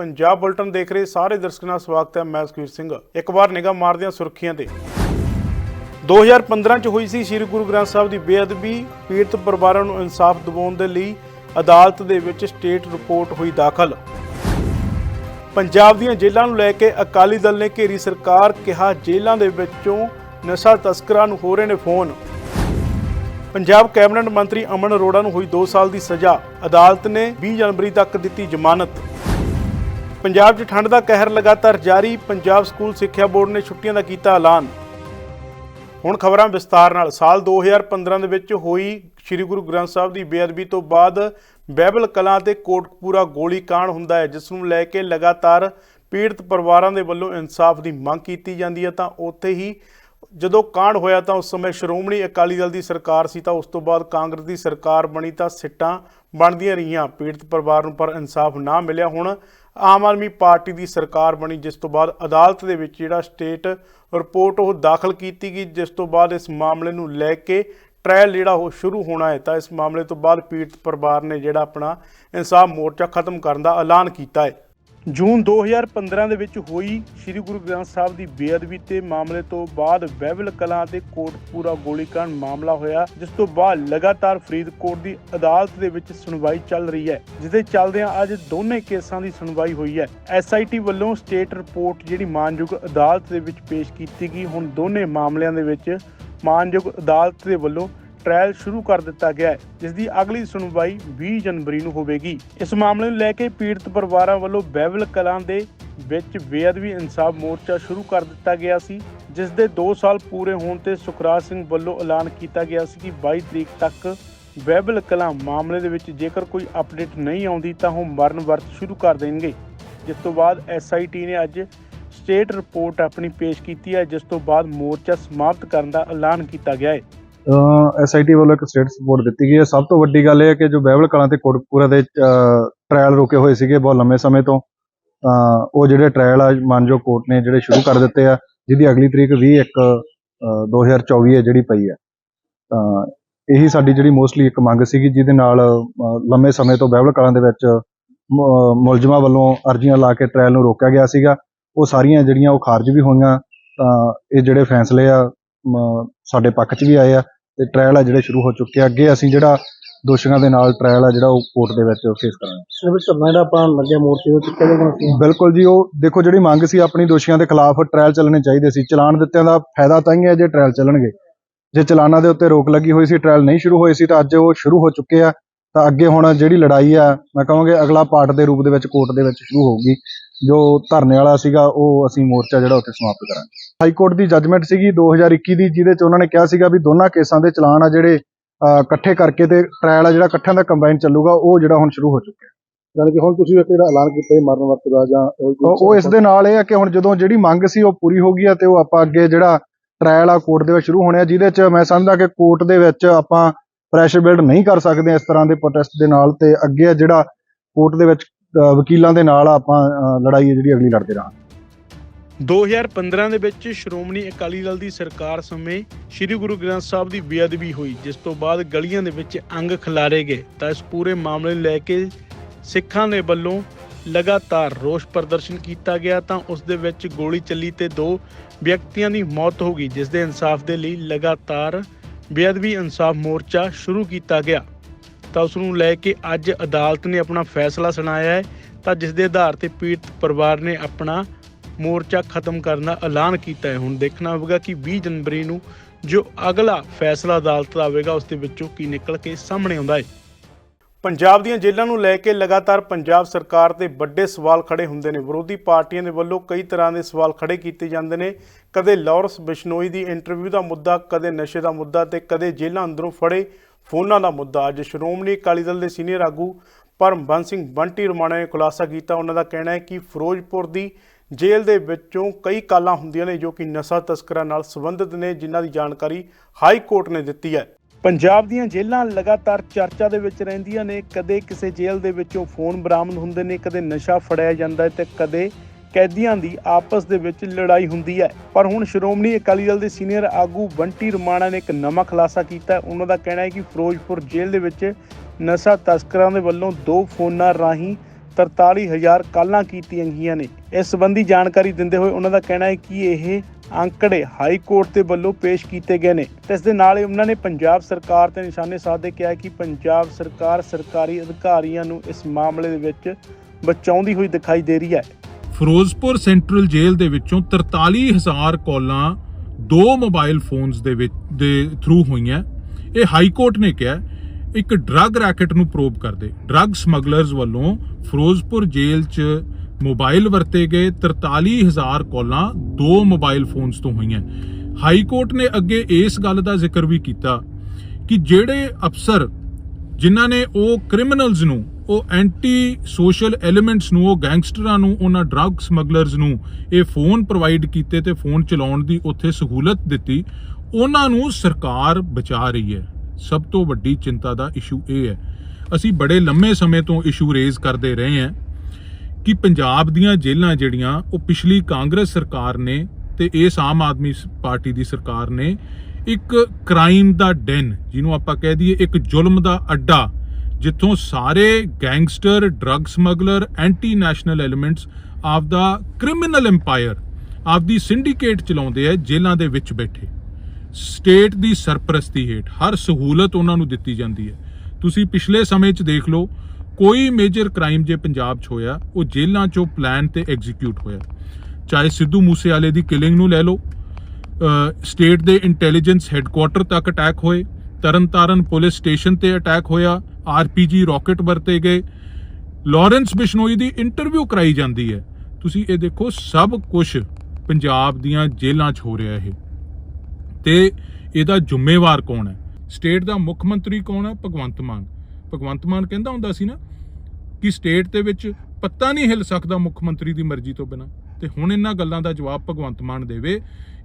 Punjab bulletin ਦੇਖ ਰਹੇ ਸਾਰੇ ਦਰਸ਼ਕਾਂ ਦਾ ਸਵਾਗਤ ਹੈ। ਮੈਂ ਸੁਖਵੀਰ ਸਿੰਘ। ਇੱਕ ਵਾਰ ਨਿਗਾਹ ਮਾਰਦੇ ਹਾਂ ਸੁਰਖੀਆਂ ਤੇ। 2015 ਚ ਹੋਈ ਸੀ ਸ੍ਰੀ ਗੁਰੂ ਗ੍ਰੰਥ ਸਾਹਿਬ ਦੀ ਬੇਅਦਬੀ, ਪੀੜਤ ਪਰਿਵਾਰਾਂ ਨੂੰ ਇਨਸਾਫ ਦਿਵਾਉਣ ਦੇ ਲਈ ਅਦਾਲਤ ਦੇ ਵਿੱਚ ਸਟੇਟ ਰਿਪੋਰਟ ਹੋਈ ਦਾਖਲ। ਪੰਜਾਬ ਦੀਆਂ ਜੇਲ੍ਹਾਂ ਨੂੰ ਲੈ ਕੇ ਅਕਾਲੀ ਦਲ ਨੇ ਘੇਰੀ ਸਰਕਾਰ ਕਿਹਾ, ਜੇਲ੍ਹਾਂ ਦੇ ਵਿੱਚੋਂ ਨਸ਼ਾ ਤਸਕਰਾਂ ਨੂੰ ਹੋ ਰਹੇ ਨੇ ਫੋਨ। ਪੰਜਾਬ ਕੈਬਨਿਟ ਮੰਤਰੀ ਅਮਨ ਅਰੋੜਾ ਨੂੰ ਹੋਈ 2 ਸਾਲ ਦੀ ਸਜ਼ਾ। ਅਦਾਲਤ ਨੇ 20 ਜਨਵਰੀ ਤੱਕ ਦਿੱਤੀ ਜ਼ਮਾਨਤ। ਪੰਜਾਬ 'ਚ ਠੰਡ ਦਾ ਕਹਿਰ ਲਗਾਤਾਰ ਜਾਰੀ, ਪੰਜਾਬ ਸਕੂਲ ਸਿੱਖਿਆ ਬੋਰਡ ਨੇ ਛੁੱਟੀਆਂ ਦਾ ਕੀਤਾ ਐਲਾਨ। ਹੁਣ ਖਬਰਾਂ ਵਿਸਤਾਰ ਨਾਲ। ਸਾਲ 2015 ਦੇ ਵਿੱਚ ਹੋਈ ਸ੍ਰੀ ਗੁਰੂ ਗ੍ਰੰਥ ਸਾਹਿਬ ਦੀ ਬੇਅਦਬੀ ਤੋਂ ਬਾਅਦ ਬਹਿਬਲ ਕਲਾਂ ਤੇ ਕੋਟਕਪੂਰਾ ਕਾਂਡ ਹੁੰਦਾ ਹੈ, ਜਿਸ ਨੂੰ ਲੈ ਕੇ ਲਗਾਤਾਰ ਪੀੜਤ ਪਰਿਵਾਰਾਂ ਦੇ ਵੱਲੋਂ ਇਨਸਾਫ ਦੀ ਮੰਗ ਕੀਤੀ ਜਾਂਦੀ ਹੈ। ਤਾਂ ਉੱਥੇ ਹੀ ਜਦੋਂ ਕਾਂਡ ਹੋਇਆ ਤਾਂ ਉਸ ਸਮੇਂ ਸ਼੍ਰੋਮਣੀ ਅਕਾਲੀ ਦਲ ਦੀ ਸਰਕਾਰ ਸੀ ਤਾਂ ਉਸ ਤੋਂ ਬਾਅਦ ਕਾਂਗਰਸ ਦੀ ਸਰਕਾਰ ਬਣੀ ਤਾਂ ਸਿੱਟਾਂ ਬਣਦੀਆਂ ਰਹੀਆਂ। ਪੀੜਤ ਪਰਿਵਾਰ ਨੂੰ ਪਰ ਇਨਸਾਫ ਨਾ ਮਿਲਿਆ ਹੁਣ। ਆਮ ਆਦਮੀ ਪਾਰਟੀ ਦੀ ਸਰਕਾਰ ਬਣੀ, ਜਿਸ ਤੋਂ ਬਾਅਦ ਅਦਾਲਤ ਦੇ ਵਿੱਚ ਜਿਹੜਾ ਸਟੇਟ ਰਿਪੋਰਟ ਉਹ ਦਾਖਲ ਕੀਤੀ ਗਈ, ਜਿਸ ਤੋਂ ਬਾਅਦ ਇਸ ਮਾਮਲੇ ਨੂੰ ਲੈ ਕੇ ਟ੍ਰਾਇਲ ਜਿਹੜਾ ਉਹ ਸ਼ੁਰੂ ਹੋਣਾ ਹੈ ਤਾਂ ਇਸ ਮਾਮਲੇ ਤੋਂ ਬਾਅਦ ਪੀੜਤ ਪਰਿਵਾਰ ਨੇ ਜਿਹੜਾ ਆਪਣਾ ਇਨਸਾਫ ਮੋਰਚਾ ਖਤਮ ਕਰਨ ਦਾ ਐਲਾਨ ਕੀਤਾ ਹੈ। ਜੂਨ 2015 ਦੇ ਵਿੱਚ ਹੋਈ ਸ੍ਰੀ ਗੁਰੂ ਗ੍ਰੰਥ ਸਾਹਿਬ ਦੀ ਬੇਅਦਬੀ ਤੇ ਮਾਮਲੇ ਤੋਂ ਬਾਅਦ ਬਹਿਬਲ ਕਲਾਂ ਤੇ ਕੋਟਪੂਰਾ ਗੋਲੀकांड ਮਾਮਲਾ ਹੋਇਆ, ਜਿਸ ਤੋਂ ਬਾਅਦ ਲਗਾਤਾਰ ਫਰੀਦਕੋਟ ਦੀ ਅਦਾਲਤ ਦੇ ਵਿੱਚ ਸੁਣਵਾਈ ਚੱਲ ਰਹੀ ਹੈ, ਜਿਸਦੇ ਚੱਲਦਿਆਂ ਅੱਜ ਦੋਨੇ ਕੇਸਾਂ ਦੀ ਸੁਣਵਾਈ ਹੋਈ ਹੈ। ਐਸਆਈਟੀ ਵੱਲੋਂ ਸਟੇਟ ਰਿਪੋਰਟ ਜਿਹੜੀ ਮਾਨਯੋਗ ਅਦਾਲਤ ਦੇ ਵਿੱਚ ਪੇਸ਼ ਕੀਤੀ ਗਈ, ਹੁਣ ਦੋਨੇ ਮਾਮਲਿਆਂ ਦੇ ਵਿੱਚ ਮਾਨਯੋਗ ਅਦਾਲਤ ਦੇ ਵੱਲੋਂ ਟ੍ਰਾਇਲ ਸ਼ੁਰੂ ਕਰ ਦਿੱਤਾ ਗਿਆ ਹੈ ਜਿਸ ਦੀ ਅਗਲੀ ਸੁਣਵਾਈ 20 ਜਨਵਰੀ ਨੂੰ ਹੋਵੇਗੀ। ਇਸ ਮਾਮਲੇ ਨੂੰ ਲੈ ਕੇ ਪੀੜਤ ਪਰਿਵਾਰਾਂ ਵੱਲੋਂ ਬਹਿਬਲ ਕਲਾਂ ਦੇ ਵਿੱਚ ਬੇਅਦਬੀ ਇਨਸਾਫ ਮੋਰਚਾ ਸ਼ੁਰੂ ਕਰ ਦਿੱਤਾ ਗਿਆ ਸੀ ਜਿਸ ਦੇ 2 ਸਾਲ ਪੂਰੇ ਹੋਣ ਤੇ ਸੁਖਰਾਜ ਸਿੰਘ ਵੱਲੋਂ ਐਲਾਨ ਕੀਤਾ ਗਿਆ ਸੀ ਕਿ 22 ਤਰੀਕ ਤੱਕ ਬਹਿਬਲ ਕਲਾਂ ਮਾਮਲੇ ਦੇ ਵਿੱਚ ਜੇਕਰ ਕੋਈ ਅਪਡੇਟ ਨਹੀਂ ਆਉਂਦੀ ਤਾਂ ਉਹ ਮਰਨ ਵਰਤ ਸ਼ੁਰੂ ਕਰ ਦੇਣਗੇ। ਜਿਸ ਤੋਂ ਬਾਅਦ ਐਸਆਈਟੀ ਨੇ ਅੱਜ ਸਟੇਟ ਰਿਪੋਰਟ ਆਪਣੀ ਪੇਸ਼ ਕੀਤੀ ਹੈ, ਜਿਸ ਤੋਂ ਬਾਅਦ ਮੋਰਚਾ ਸਮਾਪਤ ਕਰਨ ਦਾ ਐਲਾਨ ਕੀਤਾ ਗਿਆ ਹੈ। ਐਸਆਈਟੀ ਵੱਲੋਂ ਇੱਕ ਸਟੇਟ ਸਪੋਰਟ ਦਿੱਤੀ ਗਈ ਹੈ। ਸਭ ਤੋਂ ਵੱਡੀ ਗੱਲ ਇਹ ਹੈ ਕਿ ਜੋ ਬਹਿਬਲ ਕਲਾਂ ਤੇ ਕੋਟਕਪੂਰਾ ਦੇ ਟ੍ਰਾਇਲ ਰੁਕੇ ਹੋਏ ਸੀਗੇ ਬਹੁਤ ਲੰਮੇ ਸਮੇਂ ਤੋਂ ਤਾਂ ਉਹ ਜਿਹੜੇ ਟ੍ਰਾਇਲ ਆ ਮਾਨਜੋ ਕੋਰਟ ਨੇ ਜਿਹੜੇ ਸ਼ੁਰੂ ਕਰ ਦਿੱਤੇ ਆ ਜਿਹਦੀ ਅਗਲੀ ਤਰੀਕ 20 ਇੱਕ ਅਹ, 2024 ਹੈ ਜਿਹੜੀ ਪਈ ਹੈ। ਤਾਂ ਇਹੀ ਸਾਡੀ ਜਿਹੜੀ ਮੋਸਟਲੀ ਇੱਕ ਮੰਗ ਸੀਗੀ ਜਿਹਦੇ ਨਾਲ ਲੰਮੇ ਸਮੇਂ ਤੋਂ ਬਹਿਬਲ ਕਲਾਂ ਦੇ ਵਿੱਚ ਮੁਲਜ਼ਮਾਂ ਵੱਲੋਂ ਅਰਜ਼ੀਆਂ ਲਾ ਕੇ ਟ੍ਰਾਇਲ ਨੂੰ ਰੋਕਿਆ ਗਿਆ ਸੀਗਾ। ਉਹ ਸਾਰੀਆਂ ਜਿਹੜੀਆਂ ਉਹ ਖਾਰਜ ਵੀ ਹੋਈਆਂ ਤਾਂ ਇਹ ਜਿਹੜੇ ਫੈਸਲੇ ਆ ਸਾਡੇ ਪੱਖ 'ਚ ਵੀ ਆਏ ਆ ਤੇ ਟ੍ਰਾਇਲ ਆ ਜਿਹੜੇ ਸ਼ੁਰੂ ਹੋ ਚੁੱਕੇ ਆ। ਅੱਗੇ ਅਸੀਂ ਜਿਹੜਾ ਦੋਸ਼ੀਆਂ ਦੇ ਨਾਲ ਟ੍ਰਾਇਲ ਆ ਜਿਹੜਾ ਉਹ ਕੋਰਟ ਦੇ ਵਿੱਚ ਫੇਸ ਕਰਾਂਗੇ। ਸਿਰ ਵਿੱਚ ਧਰਨਾ ਜਿਹੜਾ ਆਪਾਂ ਲੱਗਿਆ ਮੋਰਚੇ ਦੇ ਜਾਣਾ ਸੀ? ਬਿਲਕੁਲ ਜੀ ਉਹ ਦੇਖੋ ਜਿਹੜੀ ਮੰਗ ਸੀ ਆਪਣੀ ਦੋਸ਼ੀਆਂ ਦੇ ਖਿਲਾਫ ਟ੍ਰਾਇਲ ਚੱਲਣੇ ਚਾਹੀਦੇ ਸੀ। ਚਲਾਨ ਦਿੱਤਿਆਂ ਦਾ ਫਾਇਦਾ ਤਾਂ ਹੀ ਹੈ ਜੇ ਟ੍ਰਾਇਲ ਚੱਲਣਗੇ। ਜੇ ਚਲਾਨਾਂ ਦੇ ਉੱਤੇ ਰੋਕ ਲੱਗੀ ਹੋਈ ਸੀ ਟ੍ਰਾਇਲ ਨਹੀਂ ਸ਼ੁਰੂ ਹੋਏ ਸੀ ਤਾਂ ਅੱਜ ਉਹ ਸ਼ੁਰੂ ਹੋ ਚੁੱਕੇ ਆ। ਤਾਂ ਅੱਗੇ ਹੁਣ ਜਿਹੜੀ ਲੜਾਈ ਆ ਮੈਂ ਕਹਾਂਗੇ ਅਗਲਾ ਪਾਰਟ ਦੇ ਰੂਪ ਦੇ ਵਿੱਚ ਕੋਰਟ ਦੇ ਵਿੱਚ ਸ਼ੁਰੂ ਹੋਊਗੀ। ਜੋ ਧਰਨੇ ਵਾਲਾ ਸੀਗਾ ਉਹ ਅਸੀਂ ਮੋਰਚਾ ਜਿਹੜਾ ਉੱਥੇ ਸਮਾਪਤ ਕਰਾਂਗੇ। ਹਾਈ ਕੋਰਟ ਦੀ ਜੱਜਮੈਂਟ ਸੀਗੀ 2021 ਦੀ ਜਿਹਦੇ ਚ ਉਹਨਾਂ ਨੇ ਕਿਹਾ ਸੀਗਾ ਵੀ ਦੋਨਾਂ ਕੇਸਾਂ ਦੇ ਚਲਾਨ ਆ ਜਿਹੜੇ ਇਕੱਠੇ ਕਰਕੇ ਤੇ ਟ੍ਰਾਇਲ ਆ ਜਿਹੜਾ ਇਕੱਠਿਆਂ ਦਾ ਕੰਬਾਈਨ ਚੱਲੂਗਾ ਉਹ ਜਿਹੜਾ ਹੁਣ ਸ਼ੁਰੂ ਹੋ ਚੁੱਕਿਆ। ਯਾਨੀ ਕਿ ਹੁਣ ਤੁਸੀਂ ਇੱਕ ਜਿਹੜਾ ਐਲਾਨ ਕੀਤਾ ਹੈ ਮਰਨ ਵਕਤ ਦਾ ਜਾਂ ਉਹ ਇਸ ਦੇ ਨਾਲ ਇਹ ਆ ਕਿ ਹੁਣ ਜਦੋਂ ਜਿਹੜੀ ਮੰਗ ਸੀ ਉਹ ਪੂਰੀ ਹੋ ਗਈ ਆ ਤੇ ਉਹ ਆਪਾਂ ਅੱਗੇ ਜਿਹੜਾ ਟ੍ਰਾਇਲ ਆ ਕੋਰਟ ਦੇ ਵਿੱਚ ਸ਼ੁਰੂ ਹੋਣੇ ਜਿਹਦੇ ਚ ਮੈਂ ਸਮਝਦਾ ਕਿ ਕੋਰਟ ਦੇ ਵਿੱਚ ਆਪਾਂ ਪ੍ਰੈਸ਼ਰ ਬਿਲਡ ਨਹੀਂ ਕਰ ਸਕਦੇ ਇਸ ਤਰ੍ਹਾਂ ਦੇ ਪ੍ਰੋਟੈਸਟ ਦੇ ਨਾਲ ਤੇ ਅੱਗੇ ਜਿਹੜਾ ਕੋਰਟ ਦੇ ਵਿੱਚ ਵਕੀਲਾਂ ਦੇ ਨਾਲ ਆਪਾਂ ਅਹ, ਲੜਾਈ ਹੈ ਜਿਹੜੀ ਅਗਲੀ ਲੜਦੇ ਰਹਾਂਗੇ। 2015 ਦੇ ਵਿੱਚ ਸ਼੍ਰੋਮਣੀ ਅਕਾਲੀ ਦਲ ਦੀ ਸਰਕਾਰ ਸਮੇਂ ਸ੍ਰੀ ਗੁਰੂ ਗ੍ਰੰਥ ਸਾਹਿਬ ਦੀ ਬੇਅਦਬੀ ਹੋਈ ਜਿਸ ਤੋਂ ਬਾਅਦ ਗਲੀਆਂ ਦੇ ਵਿੱਚ ਅੰਗ ਖਿਲਾਰੇ ਗਏ। ਤਾਂ ਇਸ ਪੂਰੇ ਮਾਮਲੇ ਨੂੰ ਲੈ ਕੇ ਸਿੱਖਾਂ ਦੇ ਵੱਲੋਂ ਲਗਾਤਾਰ ਰੋਸ ਪ੍ਰਦਰਸ਼ਨ ਕੀਤਾ ਗਿਆ ਤਾਂ ਉਸ ਦੇ ਵਿੱਚ ਗੋਲੀ ਚੱਲੀ ਤੇ ਦੋ ਵਿਅਕਤੀਆਂ ਦੀ ਮੌਤ ਹੋ ਗਈ ਜਿਸ ਦੇ ਇਨਸਾਫ ਦੇ ਲਈ ਲਗਾਤਾਰ ਬੇਅਦਬੀ ਇਨਸਾਫ ਮੋਰਚਾ ਸ਼ੁਰੂ ਕੀਤਾ ਗਿਆ। ਤਾਂ ਉਸ ਨੂੰ ਲੈ ਕੇ ਅੱਜ ਅਦਾਲਤ ਨੇ ਆਪਣਾ ਫੈਸਲਾ ਸੁਣਾਇਆ ਹੈ। ਤਾਂ ਜਿਸ ਦੇ ਆਧਾਰ ਤੇ ਪੀੜਤ ਪਰਿਵਾਰ ਨੇ ਆਪਣਾ ਮੋਰਚਾ ਖਤਮ ਕਰਨ ਦਾ ਐਲਾਨ ਕੀਤਾ ਹੈ। ਹੁਣ ਦੇਖਣਾ ਹੋਵੇਗਾ ਕਿ 20 ਜਨਵਰੀ ਨੂੰ ਜੋ ਅਗਲਾ ਫੈਸਲਾ ਅਦਾਲਤ ਦਾ ਆਵੇਗਾ ਉਸ ਦੇ ਵਿੱਚੋਂ ਕੀ ਨਿਕਲ ਕੇ ਸਾਹਮਣੇ ਆਉਂਦਾ ਹੈ। ਪੰਜਾਬ ਦੀਆਂ ਜੇਲ੍ਹਾਂ ਨੂੰ ਲੈ ਕੇ ਲਗਾਤਾਰ ਪੰਜਾਬ ਸਰਕਾਰ ਤੇ ਵੱਡੇ ਸਵਾਲ ਖੜੇ ਹੁੰਦੇ ਨੇ। ਵਿਰੋਧੀ ਪਾਰਟੀਆਂ ਦੇ ਵੱਲੋਂ ਕਈ ਤਰ੍ਹਾਂ ਦੇ ਸਵਾਲ ਖੜੇ ਕੀਤੇ ਜਾਂਦੇ ਨੇ। ਕਦੇ ਲਾਰੈਂਸ ਬਿਸ਼ਨੋਈ ਦੀ ਇੰਟਰਵਿਊ ਦਾ ਮੁੱਦਾ, ਕਦੇ ਨਸ਼ੇ ਦਾ ਮੁੱਦਾ ਤੇ ਕਦੇ ਜੇਲ੍ਹਾਂ ਅੰਦਰੋਂ ਫੜੇ ਫੋਨਾਂ ਦਾ ਮੁੱਦਾ। ਅੱਜ ਸ਼੍ਰੋਮਣੀ ਅਕਾਲੀ ਦਲ ਦੇ ਸੀਨੀਅਰ ਆਗੂ ਪਰਮਬੰਸ ਸਿੰਘ ਬੰਟੀ ਰਮਾਣਾ ਨੇ ਖੁਲਾਸਾ ਕੀਤਾ। ਉਹਨਾਂ ਦਾ ਕਹਿਣਾ ਹੈ ਕਿ ਫਿਰੋਜ਼ਪੁਰ ਦੀ ਜੇਲ੍ਹ ਦੇ ਵਿੱਚੋਂ ਕਈ ਕਾਲਾਂ ਹੁੰਦੀਆਂ ਨੇ ਜੋ ਕਿ ਨਸ਼ਾ ਤਸਕਰਾਂ ਨਾਲ ਸੰਬੰਧਿਤ ਨੇ, ਜਿਨ੍ਹਾਂ ਦੀ ਜਾਣਕਾਰੀ ਹਾਈ ਕੋਰਟ ਨੇ ਦਿੱਤੀ ਹੈ। ਪੰਜਾਬ ਦੀਆਂ ਜੇਲ੍ਹਾਂ ਲਗਾਤਾਰ ਚਰਚਾ ਦੇ ਵਿੱਚ ਰਹਿੰਦੀਆਂ ਨੇ। ਕਦੇ ਕਿਸੇ ਜੇਲ੍ਹ ਦੇ ਵਿੱਚੋਂ ਫੋਨ ਬਰਾਮਦ ਹੁੰਦੇ ਨੇ, ਕਦੇ ਨਸ਼ਾ ਫੜਿਆ ਜਾਂਦਾ ਹੈ ਤੇ ਕਦੇ ਕੈਦੀਆਂ ਦੀ ਆਪਸ ਦੇ ਵਿੱਚ ਲੜਾਈ ਹੁੰਦੀ ਹੈ। ਪਰ ਹੁਣ ਸ਼੍ਰੋਮਣੀ ਅਕਾਲੀ ਦਲ ਦੇ ਸੀਨੀਅਰ ਆਗੂ ਬੰਟੀ ਰਮਾਣਾ ਨੇ ਇੱਕ ਨਵਾਂ ਖੁਲਾਸਾ ਕੀਤਾ ਹੈ। ਉਹਨਾਂ ਦਾ ਕਹਿਣਾ ਹੈ ਕਿ ਫਿਰੋਜ਼ਪੁਰ ਜੇਲ੍ਹ ਦੇ ਵਿੱਚ ਨਸ਼ਾ ਤਸਕਰਾਂ ਦੇ ਵੱਲੋਂ ਦੋ ਫੋਨਾਂ ਰਾਹੀਂ 43000 ਕਾਲਾਂ ਕੀਤੀਆਂ ਗਈਆਂ ਨੇ। ਇਸ ਸੰਬੰਧੀ ਜਾਣਕਾਰੀ ਦਿੰਦੇ ਹੋਏ ਉਹਨਾਂ ਦਾ ਕਹਿਣਾ ਹੈ ਕਿ ਇਹ ਅੰਕੜੇ ਹਾਈ ਕੋਰਟ ਦੇ ਵੱਲੋਂ ਪੇਸ਼ ਕੀਤੇ ਗਏ ਨੇ। ਤੇ ਇਸ ਦੇ ਨਾਲ ਹੀ ਉਹਨਾਂ ਨੇ ਪੰਜਾਬ ਸਰਕਾਰ ਤੇ ਨਿਸ਼ਾਨੇ ਸਾਧਦੇ ਕਿਹਾ ਕਿ ਪੰਜਾਬ ਸਰਕਾਰ ਸਰਕਾਰੀ ਅਧਿਕਾਰੀਆਂ ਨੂੰ ਇਸ ਮਾਮਲੇ ਦੇ ਵਿੱਚ ਬਚਾਉਂਦੀ ਹੋਈ ਦਿਖਾਈ ਦੇ ਰਹੀ ਹੈ। ਫਿਰੋਜ਼ਪੁਰ ਸੈਂਟਰਲ ਜੇਲ੍ਹ ਦੇ ਵਿੱਚੋਂ 43000 ਕਾਲਾਂ ਦੋ ਮੋਬਾਈਲ ਫੋਨਸ ਦੇ ਵਿੱਚ ਦੇ ਥਰੂ ਹੋਈਆਂ। ਇਹ ਹਾਈ ਕੋਰਟ ਨੇ ਕਿਹਾ, ਇੱਕ ਡਰੱਗ ਰੈਕਟ ਨੂੰ ਪ੍ਰੋਬ ਕਰਦੇ। ਡਰੱਗ ਸਮਗਲਰਸ ਵੱਲੋਂ ਫਿਰੋਜ਼ਪੁਰ ਜੇਲ੍ਹ 'ਚ ਮੋਬਾਈਲ ਵਰਤੇ ਗਏ 43000 ਕਾਲਾਂ ਦੋ ਮੋਬਾਈਲ ਫੋਨਸ ਤੋਂ ਹੋਈਆਂ। ਹਾਈ ਕੋਰਟ ਨੇ ਅੱਗੇ ਇਸ ਗੱਲ ਦਾ ਜ਼ਿਕਰ ਵੀ ਕੀਤਾ ਕਿ ਜਿਹੜੇ ਅਫਸਰ ਜਿਨ੍ਹਾਂ ਨੇ ਉਹ ਕ੍ਰਿਮੀਨਲਸ ਨੂੰ ਉਹ ਐਂਟੀ ਸੋਸ਼ਲ ਐਲੀਮੈਂਟਸ ਨੂੰ, ਉਹ ਗੈਂਗਸਟਰਾਂ ਨੂੰ, ਉਹਨਾਂ ਡਰੱਗ ਸਮਗਲਰਸ ਨੂੰ ਇਹ ਫੋਨ ਪ੍ਰੋਵਾਈਡ ਕੀਤੇ ਤੇ ਫੋਨ ਚਲਾਉਣ ਦੀ ਉੱਥੇ ਸਹੂਲਤ ਦਿੱਤੀ। ਉਹਨਾਂ ਨੂੰ ਸਰਕਾਰ ਬਚਾ ਰਹੀ ਹੈ। ਸਭ ਤੋਂ ਵੱਡੀ ਚਿੰਤਾ ਦਾ ਇਸ਼ੂ ਇਹ ਹੈ। ਅਸੀਂ ਬੜੇ ਲੰਮੇ ਸਮੇਂ ਤੋਂ ਇਸ਼ੂ ਰੇਜ਼ ਕਰਦੇ ਰਹੇ ਹਾਂ ਕਿ ਪੰਜਾਬ ਦੀਆਂ ਜੇਲ੍ਹਾਂ ਜਿਹੜੀਆਂ, ਉਹ ਪਿਛਲੀ ਕਾਂਗਰਸ ਸਰਕਾਰ ਨੇ ਤੇ ਇਸ ਆਮ ਆਦਮੀ ਪਾਰਟੀ ਦੀ ਸਰਕਾਰ ਨੇ ਇੱਕ ਕ੍ਰਾਈਮ ਦਾ ਡੈਨ ਜਿਹਨੂੰ ਆਪਾਂ ਕਹਿ ਦਈਏ ਇੱਕ ਜ਼ੁਲਮ ਦਾ ਅੱਡਾ ਜਿੱਥੋਂ ਸਾਰੇ gangster, drug smuggler anti national elements of the criminal empire of the syndicate ਚਲਾਉਂਦੇ ਆ, ਜੇਲ੍ਹਾਂ ਦੇ ਵਿੱਚ ਬੈਠੇ। ਸਟੇਟ ਦੀ ਸਰਪ੍ਰਸਤੀ ਹੇਠ ਹਰ ਸਹੂਲਤ ਉਹਨਾਂ ਨੂੰ ਦਿੱਤੀ ਜਾਂਦੀ ਹੈ। ਤੁਸੀਂ ਪਿਛਲੇ ਸਮੇਂ 'ਚ ਦੇਖ ਲਓ, ਕੋਈ ਮੇਜਰ ਕ੍ਰਾਈਮ ਜੇ ਪੰਜਾਬ 'ਚ ਹੋਇਆ, ਉਹ ਜੇਲ੍ਹਾਂ 'ਚੋਂ ਪਲਾਨ ਤੇ ਐਗਜ਼ੀਕਿਊਟ ਹੋਇਆ। ਚਾਹੇ ਸਿੱਧੂ ਮੂਸੇਵਾਲੇ ਦੀ ਕਿਲਿੰਗ ਨੂੰ ਲੈ ਲਓ ਸਟੇਟ ਦੇ ਇੰਟੈਲੀਜੈਂਸ ਹੈੱਡਕੁਆਟਰ ਤੱਕ ਅਟੈਕ ਹੋਏ, ਤਰਨਤਾਰਨ ਪੁਲਿਸ ਸਟੇਸ਼ਨ ਤੇ ਅਟੈਕ ਹੋਇਆ ਆਰਪੀਜੀ ਰਾਕਟ ਵਰਤੇ ਗਏ। ਲਾਰੈਂਸ ਬਿਸ਼ਨੋਈ ਦੀ ਇੰਟਰਵਿਊ ਕਰਾਈ ਜਾਂਦੀ ਹੈ। ਤੁਸੀਂ ਇਹ ਦੇਖੋ, ਸਭ ਕੁਝ ਪੰਜਾਬ ਦੀਆਂ ਜੇਲ੍ਹਾਂ 'ਚ ਹੋ ਰਿਹਾ ਇਹ। ਤੇ ਇਹਦਾ ਜ਼ਿੰਮੇਵਾਰ ਕੌਣ ਹੈ? ਸਟੇਟ ਦਾ ਮੁੱਖ ਮੰਤਰੀ ਕੌਣ ਹੈ? ਭਗਵੰਤ ਮਾਨ। ਭਗਵੰਤ ਮਾਨ ਕਹਿੰਦਾ ਹੁੰਦਾ ਸੀ ਨਾ ਕਿ ਸਟੇਟ ਦੇ ਵਿੱਚ ਪੱਤਾ ਨਹੀਂ ਹਿੱਲ ਸਕਦਾ ਮੁੱਖ ਮੰਤਰੀ ਦੀ ਮਰਜ਼ੀ ਤੋਂ ਬਿਨਾ। ਤੇ ਹੁਣ ਇਹਨਾਂ ਗੱਲਾਂ ਦਾ ਜਵਾਬ ਭਗਵੰਤ ਮਾਨ ਦੇਵੇ।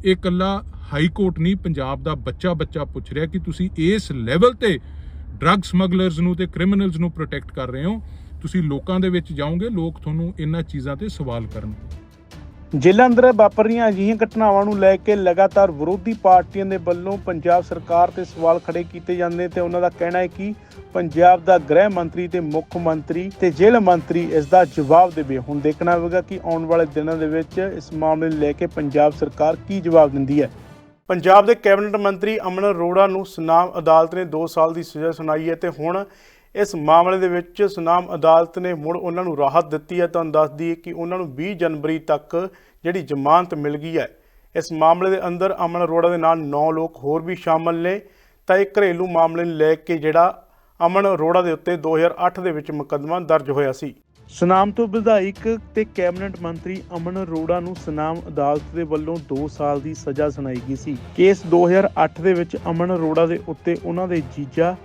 ਇਹ ਕੱਲਾ ਹਾਈ ਕੋਰਟ ਨਹੀਂ, ਪੰਜਾਬ ਦਾ ਬੱਚਾ ਬੱਚਾ ਪੁੱਛ ਰਿਹਾ ਕਿ ਤੁਸੀਂ ਇਸ ਲੈਵਲ ਤੇ ਡਰੱਗ ਸਮਗਲਰਸ ਨੂੰ ਤੇ ਕ੍ਰਿਮੀਨਲਸ ਨੂੰ ਪ੍ਰੋਟੈਕਟ ਕਰ ਰਹੇ ਹੋ। ਤੁਸੀਂ ਲੋਕਾਂ ਦੇ ਵਿੱਚ ਜਾਓਗੇ, ਲੋਕ ਤੁਹਾਨੂੰ ਇਹਨਾਂ ਚੀਜ਼ਾਂ ਤੇ ਸਵਾਲ ਕਰਨਗੇ। ਜੇਲ੍ਹਾਂ ਅੰਦਰ ਵਾਪਰ ਰਹੀਆਂ ਅਜਿਹੀਆਂ ਘਟਨਾਵਾਂ ਨੂੰ ਲੈ ਕੇ ਲਗਾਤਾਰ ਵਿਰੋਧੀ ਪਾਰਟੀਆਂ ਦੇ ਵੱਲੋਂ ਪੰਜਾਬ ਸਰਕਾਰ ਤੇ ਸਵਾਲ ਖੜੇ ਕੀਤੇ ਜਾਂਦੇ ਤੇ ਉਹਨਾਂ ਦਾ ਕਹਿਣਾ ਹੈ ਕਿ ਪੰਜਾਬ ਦਾ ਗ੍ਰਹਿ ਮੰਤਰੀ ਤੇ ਮੁੱਖ ਮੰਤਰੀ ਤੇ ਜੇਲ੍ਹ ਮੰਤਰੀ ਇਸ ਦਾ ਜਵਾਬ ਦੇਵੇ। ਹੁਣ ਦੇਖਣਾ ਹੋਵੇਗਾ ਕਿ ਆਉਣ ਵਾਲੇ ਦਿਨਾਂ ਦੇ ਵਿੱਚ ਇਸ ਮਾਮਲੇ ਨੂੰ ਲੈ ਕੇ ਪੰਜਾਬ ਸਰਕਾਰ ਕੀ ਜਵਾਬ ਦਿੰਦੀ ਹੈ। ਪੰਜਾਬ ਦੇ ਕੈਬਨਿਟ ਮੰਤਰੀ ਅਮਨ ਅਰੋੜਾ ਨੂੰ ਸੁਨਾਮ ਅਦਾਲਤ ਨੇ 2 ਸਾਲ ਦੀ ਸਜ਼ਾ ਸੁਣਾਈ ਹੈ ਤੇ ਹੁਣ ਇਸ ਮਾਮਲੇ ਦੇ ਵਿੱਚ ਸੁਨਾਮ ਅਦਾਲਤ ਨੇ ਮੁੜ ਉਹਨਾਂ ਨੂੰ ਰਾਹਤ ਦਿੱਤੀ ਹੈ। ਤੁਹਾਨੂੰ ਦੱਸ ਦਈਏ ਕਿ ਉਹਨਾਂ ਨੂੰ 20 ਜਨਵਰੀ ਤੱਕ ਜਿਹੜੀ ਜ਼ਮਾਨਤ ਮਿਲ ਗਈ ਹੈ। ਇਸ ਮਾਮਲੇ ਦੇ ਅੰਦਰ ਅਮਨ ਅਰੋੜਾ ਦੇ ਨਾਲ 9 ਲੋਕ ਹੋਰ ਵੀ ਸ਼ਾਮਲ ਨੇ। ਤਾਂ ਇਹ ਘਰੇਲੂ ਮਾਮਲੇ ਨੂੰ ਲੈ ਕੇ ਜਿਹੜਾ ਅਮਨ ਅਰੋੜਾ ਦੇ ਉੱਤੇ 2008 ਦੇ ਵਿੱਚ ਮੁਕੱਦਮਾ ਦਰਜ ਹੋਇਆ ਸੀ। ਸੁਨਾਮ ਤੋਂ ਵਿਧਾਇਕ ਤੇ ਕੈਬਨਿਟ ਮੰਤਰੀ ਅਮਨ ਅਰੋੜਾ ਨੂੰ ਸੁਨਾਮ ਅਦਾਲਤ ਦੇ ਵੱਲੋਂ 2 ਸਾਲ ਦੀ ਸਜ਼ਾ ਸੁਣਾਈ ਗਈ ਸੀ। ਕੇਸ 2008 ਦੇ ਵਿੱਚ ਅਮਨ ਅਰੋੜਾ ਦੇ ਉੱਤੇ ਉਹਨਾਂ ਦੇ ਜੀਜਾ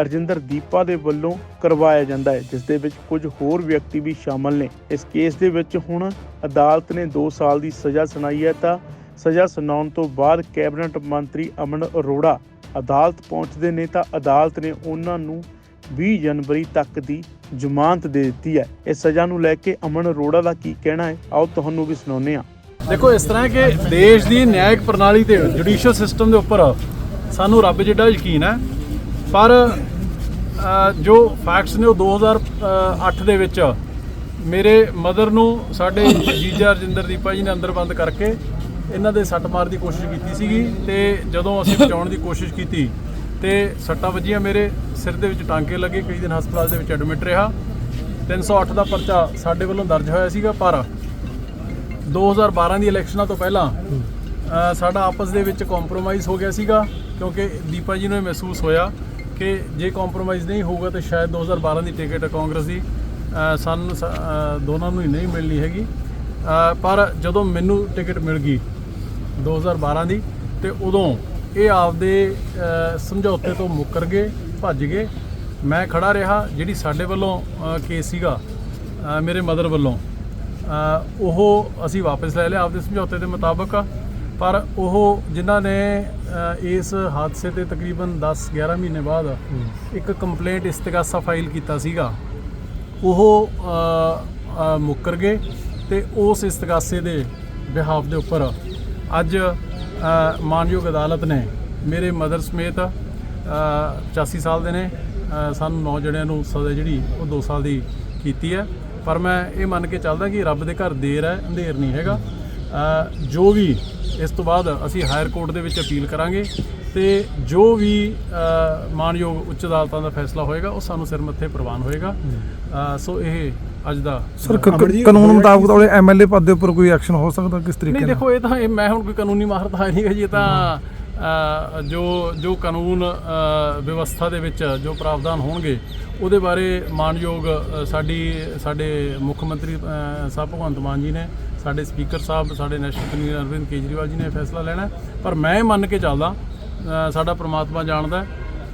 ਅਰਜਿੰਦਰ ਦੀਪਾ ਦੇ ਵੱਲੋਂ ਕਰਵਾਇਆ ਜਾਂਦਾ ਹੈ, ਜਿਸ ਦੇ ਵਿੱਚ ਕੁਝ ਹੋਰ ਵਿਅਕਤੀ ਵੀ ਸ਼ਾਮਲ ਨੇ। ਇਸ ਕੇਸ ਦੇ ਵਿੱਚ ਹੁਣ ਅਦਾਲਤ ਨੇ 2 ਸਾਲ ਦੀ ਸਜ਼ਾ ਸੁਣਾਈ ਹੈ ਤਾਂ ਸਜ਼ਾ ਸੁਣਾਉਣ ਤੋਂ ਬਾਅਦ ਕੈਬਨਿਟ ਮੰਤਰੀ ਅਮਨ ਅਰੋੜਾ ਅਦਾਲਤ ਪਹੁੰਚਦੇ ਨੇ ਤਾਂ ਅਦਾਲਤ ਨੇ ਉਹਨਾਂ ਨੂੰ 20 ਜਨਵਰੀ ਤੱਕ ਦੀ ਜ਼ਮਾਨਤ ਦੇ ਦਿੱਤੀ ਹੈ। ਇਸ ਸਜ਼ਾ ਨੂੰ ਲੈ ਕੇ ਅਮਨ ਅਰੋੜਾ ਦਾ ਕੀ ਕਹਿਣਾ ਹੈ? ਆਓ ਤੁਹਾਨੂੰ ਵੀ ਸੁਣਾਉਂਦੇ ਹਾਂ। ਦੇਖੋ, ਇਸ ਤਰ੍ਹਾਂ ਕਿ ਦੇਸ਼ ਦੀ ਨਿਆਇਕ ਪ੍ਰਣਾਲੀ ਤੇ ਜੁਡੀਸ਼ੀਅਲ ਸਿਸਟਮ ਦੇ ਉੱਪਰ ਸਾਨੂੰ ਰੱਬ ਜਿੱਡਾ ਯਕੀਨ ਹੈ। ਪਰ ਜੋ ਫੈਕਟਸ ਨੇ ਉਹ 2008 ਦੇ ਵਿੱਚ ਮੇਰੇ ਮਦਰ ਨੂੰ, ਸਾਡੇ ਜੀਜਾ ਰਜਿੰਦਰ ਦੀਪਾ ਜੀ ਨੇ ਅੰਦਰ ਬੰਦ ਕਰਕੇ ਇਹਨਾਂ ਦੇ ਸੱਟ ਮਾਰ ਦੀ ਕੋਸ਼ਿਸ਼ ਕੀਤੀ ਸੀਗੀ ਤੇ ਜਦੋਂ ਅਸੀਂ ਬਚਾਉਣ ਦੀ ਕੋਸ਼ਿਸ਼ ਕੀਤੀ ਤੇ ਸੱਟਾਂ ਵੱਜੀਆਂ ਮੇਰੇ ਸਿਰ ਦੇ ਵਿੱਚ ਟਾਂਕੇ ਲੱਗੇ ਕਈ ਦਿਨ ਹਸਪਤਾਲ ਦੇ ਵਿੱਚ ਐਡਮਿਟ ਰਿਹਾ। 308 ਦਾ ਪਰਚਾ ਸਾਡੇ ਵੱਲੋਂ ਦਰਜ ਹੋਇਆ ਸੀਗਾ ਪਰ 2012 ਦੀ ਇਲੈਕਸ਼ਨਾਂ ਤੋਂ ਪਹਿਲਾਂ ਸਾਡਾ ਆਪਸ ਦੇ ਵਿੱਚ ਕੰਪਰੋਮਾਈਜ਼ ਹੋ ਗਿਆ ਸੀਗਾ ਕਿਉਂਕਿ ਦੀਪਾ ਜੀ ਨੂੰ ਇਹ ਮਹਿਸੂਸ ਹੋਇਆ ਕਿ ਜੇ ਕੰਪਰੋਮਾਈਜ਼ ਨਹੀਂ ਹੋਊਗਾ ਤਾਂ ਸ਼ਾਇਦ 2012 ਦੀ ਟਿਕਟ ਕਾਂਗਰਸ ਦੀ ਅ, ਸਾਨੂੰ ਦੋਨਾਂ ਨੂੰ ਹੀ ਨਹੀਂ ਮਿਲਣੀ ਹੈਗੀ। ਪਰ ਜਦੋਂ ਮੈਨੂੰ ਟਿਕਟ ਮਿਲ ਗਈ 2012 ਦੀ ਤੇ ਉਦੋਂ ਇਹ ਆਪਦੇ ਸਮਝੌਤੇ ਤੋਂ ਮੁੱਕਰ ਗਏ ਭੱਜ ਗਏ। ਮੈਂ ਖੜਾ ਰਿਹਾ ਜਿਹੜੀ ਸਾਡੇ ਵੱਲੋਂ ਕੇਸ ਸੀਗਾ ਮੇਰੇ ਮਦਰ ਵੱਲੋਂ। ਉਹ ਅਸੀਂ ਵਾਪਸ ਲੈ ਲਿਆ ਆਪਦੇ ਸਮਝੌਤੇ ਦੇ ਮੁਤਾਬਕ। ਪਰ ਉਹ ਜਿਨ੍ਹਾਂ ਨੇ ਇਸ ਹਾਦਸੇ ਤੇ ਤਕਰੀਬਨ 10-11 ਮਹੀਨੇ ਬਾਅਦ ਇੱਕ ਕੰਪਲੇਂਟ ਇਸਤਗਾਸਾ ਫਾਈਲ ਕੀਤਾ ਸੀਗਾ ਉਹ ਮੁੱਕਰ ਗਏ ਤੇ ਉਸ ਇਸਤਗਾਸੇ ਦੇ ਬਿਹਾਫ ਦੇ ਉੱਪਰ ਅੱਜ ਮਾਨਯੋਗ ਅਦਾਲਤ ਨੇ ਮੇਰੇ ਮਦਰ ਸਮੇਤ ਅ, 85 ਸਾਲ ਦੇ ਨੇ। ਸਾਨੂੰ ਨੌ ਜਣਿਆਂ ਨੂੰ ਸਜ਼ਾ ਜਿਹੜੀ ਉਹ 2 ਸਾਲ ਦੀ ਕੀਤੀ ਹੈ। ਪਰ ਮੈਂ ਇਹ ਮੰਨ ਕੇ ਚੱਲਦਾ ਕਿ ਰੱਬ ਦੇ ਘਰ ਦੇਰ ਹੈ ਅੰਧੇਰ ਨਹੀਂ ਹੈਗਾ। ਜੋ ਵੀ ਇਸ ਤੋਂ ਬਾਅਦ ਅਸੀਂ ਹਾਇਰ ਕੋਰਟ ਦੇ ਵਿੱਚ ਅਪੀਲ ਕਰਾਂਗੇ ਤੇ ਜੋ ਵੀ ਅ, ਮਾਣਯੋਗ ਉੱਚ ਅਦਾਲਤਾਂ ਦਾ ਫੈਸਲਾ ਹੋਏਗਾ ਉਹ ਸਾਨੂੰ ਸਿਰ ਮੱਥੇ ਪ੍ਰਵਾਨ ਹੋਏਗਾ। ਸੋ ਇਹ ਅੱਜ ਦਾ। ਸਰ ਕਾਨੂੰਨ ਮੁਤਾਬਕ ਉਹਦੇ ਐਮਐਲਏ ਪਦ ਦੇ ਉੱਪਰ ਕੋਈ ਐਕਸ਼ਨ ਹੋ ਸਕਦਾ ਕਿਸ ਤਰੀਕੇ ਨਹੀਂ ਨਾਲ? ਦੇਖੋ ਇਹ ਤਾਂ ਇਹ ਮੈਂ ਹੁਣ ਕੋਈ ਕਾਨੂੰਨੀ ਮਾਹਰ ਤਾਂ ਹੈ ਨਹੀਂ ਗਾ ਜੀ ਇਹ ਤਾਂ ਅ, ਜੋ ਜੋ ਕਾਨੂੰਨ ਅ, ਵਿਵਸਥਾ ਦੇ ਵਿੱਚ ਜੋ ਪ੍ਰਾਵਧਾਨ ਹੋਣਗੇ ਉਹਦੇ ਬਾਰੇ ਮਾਨਯੋਗ ਅ, ਸਾਡੀ ਸਾਡੇ ਮੁੱਖ ਮੰਤਰੀ ਅ, ਸਾਹਿਬ ਭਗਵੰਤ ਮਾਨ ਜੀ ਨੇ ਸਾਡੇ ਸਪੀਕਰ ਸਾਹਿਬ ਸਾਡੇ ਨੈਸ਼ਨਲ ਕਨਵੀਨਰ ਅਰਵਿੰਦ ਕੇਜਰੀਵਾਲ ਜੀ ਨੇ ਫੈਸਲਾ ਲੈਣਾ ਹੈ। ਪਰ ਮੈਂ ਇਹ ਮੰਨ ਕੇ ਚੱਲਦਾ ਅ, ਸਾਡਾ ਪ੍ਰਮਾਤਮਾ ਜਾਣਦਾ ਹੈ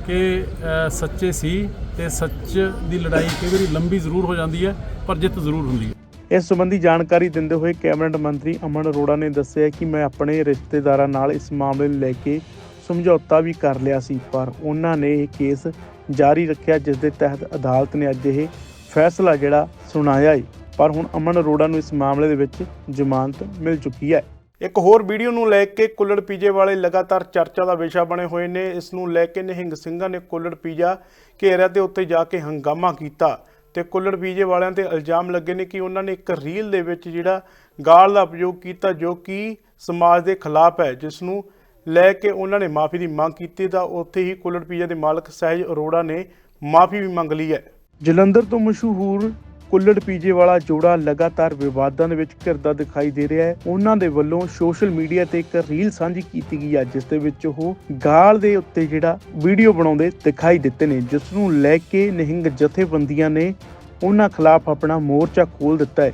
ਕਿ ਸੱਚੇ ਸੀ ਤੇ ਸੱਚ ਦੀ ਲੜਾਈ ਕਈ ਵਾਰੀ ਲੰਬੀ ਜ਼ਰੂਰ ਹੋ ਜਾਂਦੀ ਹੈ, ਪਰ ਜਿੱਤ ਜ਼ਰੂਰ ਹੁੰਦੀ ਹੈ। ਇਸ ਸੰਬੰਧੀ ਜਾਣਕਾਰੀ ਦਿੰਦੇ ਹੋਏ ਕੈਬਨਿਟ ਮੰਤਰੀ ਅਮਨ ਅਰੋੜਾ ਨੇ ਦੱਸਿਆ ਕਿ ਮੈਂ ਆਪਣੇ ਰਿਸ਼ਤੇਦਾਰਾਂ ਨਾਲ ਇਸ ਮਾਮਲੇ ਨੂੰ ਲੈ ਕੇ ਸਮਝੌਤਾ ਵੀ ਕਰ ਲਿਆ ਸੀ, ਪਰ ਉਹਨਾਂ ਨੇ ਇਹ ਕੇਸ ਜਾਰੀ ਰੱਖਿਆ, ਜਿਸ ਦੇ ਤਹਿਤ ਅਦਾਲਤ ਨੇ ਅੱਜ ਇਹ ਫੈਸਲਾ ਜਿਹੜਾ ਸੁਣਾਇਆ ਹੈ। ਪਰ ਹੁਣ ਅਮਨ ਅਰੋੜਾ ਨੂੰ ਇਸ ਮਾਮਲੇ ਦੇ ਵਿੱਚ ਜ਼ਮਾਨਤ ਮਿਲ ਚੁੱਕੀ ਹੈ। ਇੱਕ ਹੋਰ ਵੀਡੀਓ ਨੂੰ ਲੈ ਕੇ ਕੁੱਲੜ ਪੀਜੇ ਵਾਲੇ ਲਗਾਤਾਰ ਚਰਚਾ ਦਾ ਵਿਸ਼ਾ ਬਣੇ ਹੋਏ ਨੇ। ਇਸ ਨੂੰ ਲੈ ਕੇ ਨਿਹੰਗ ਸਿੰਘਾਂ ਨੇ ਕੁੱਲੜ ਪੀਜਾ ਘੇਰਿਆ ਤੇ ਉੱਤੇ ਜਾ ਕੇ ਹੰਗਾਮਾ ਕੀਤਾ। ਤੇ ਕੁੱਲੜ ਪੀਜੇ ਵਾਲਿਆਂ ਤੇ ਇਲਜ਼ਾਮ ਲੱਗੇ ਨੇ ਕਿ ਉਹਨਾਂ ਨੇ ਇੱਕ ਰੀਲ ਦੇ ਵਿੱਚ ਜਿਹੜਾ ਗਾਲ ਦਾ ਉਪਯੋਗ ਕੀਤਾ ਜੋ ਕਿ ਸਮਾਜ ਦੇ ਖਿਲਾਫ ਹੈ, ਜਿਸ ਨੂੰ ਲੈ ਕੇ ਉਹਨਾਂ ਨੇ ਮਾਫੀ ਦੀ ਮੰਗ ਕੀਤੀ ਤਾਂ ਉੱਥੇ ਹੀ ਕੁੱਲੜ ਪੀਜੇ ਦੇ ਮਾਲਕ ਸਹਿਜ ਅਰੋੜਾ ਨੇ ਮਾਫੀ ਵੀ ਮੰਗ ਲਈ ਹੈ। ਜਲੰਧਰ ਤੋਂ ਮਸ਼ਹੂਰ ਕੁੱਲੜ ਪੀਜੇ ਵਾਲਾ ਜੋੜਾ ਲਗਾਤਾਰ ਵਿਵਾਦਾਂ ਦੇ ਵਿੱਚ ਘਿਰਦਾ ਦਿਖਾਈ ਦੇ ਰਿਹਾ ਹੈ। ਉਹਨਾਂ ਦੇ ਵੱਲੋਂ ਸੋਸ਼ਲ ਮੀਡੀਆ ਤੇ ਇੱਕ ਰੀਲ ਸਾਂਝੀ ਕੀਤੀ ਗਈ ਹੈ, ਜਿਸ ਦੇ ਵਿੱਚ ਉਹ ਗਾਲ ਦੇ ਉੱਤੇ ਜਿਹੜਾ ਵੀਡੀਓ ਬਣਾਉਂਦੇ ਦਿਖਾਈ ਦਿੱਤੇ ਨੇ, ਜਿਸ ਨੂੰ ਲੈ ਕੇ ਨਿਹੰਗ ਜਥੇਬੰਦੀਆਂ ਨੇ ਉਹਨਾਂ ਖਿਲਾਫ ਆਪਣਾ ਮੋਰਚਾ ਖੋਲ ਦਿੱਤਾ ਹੈ।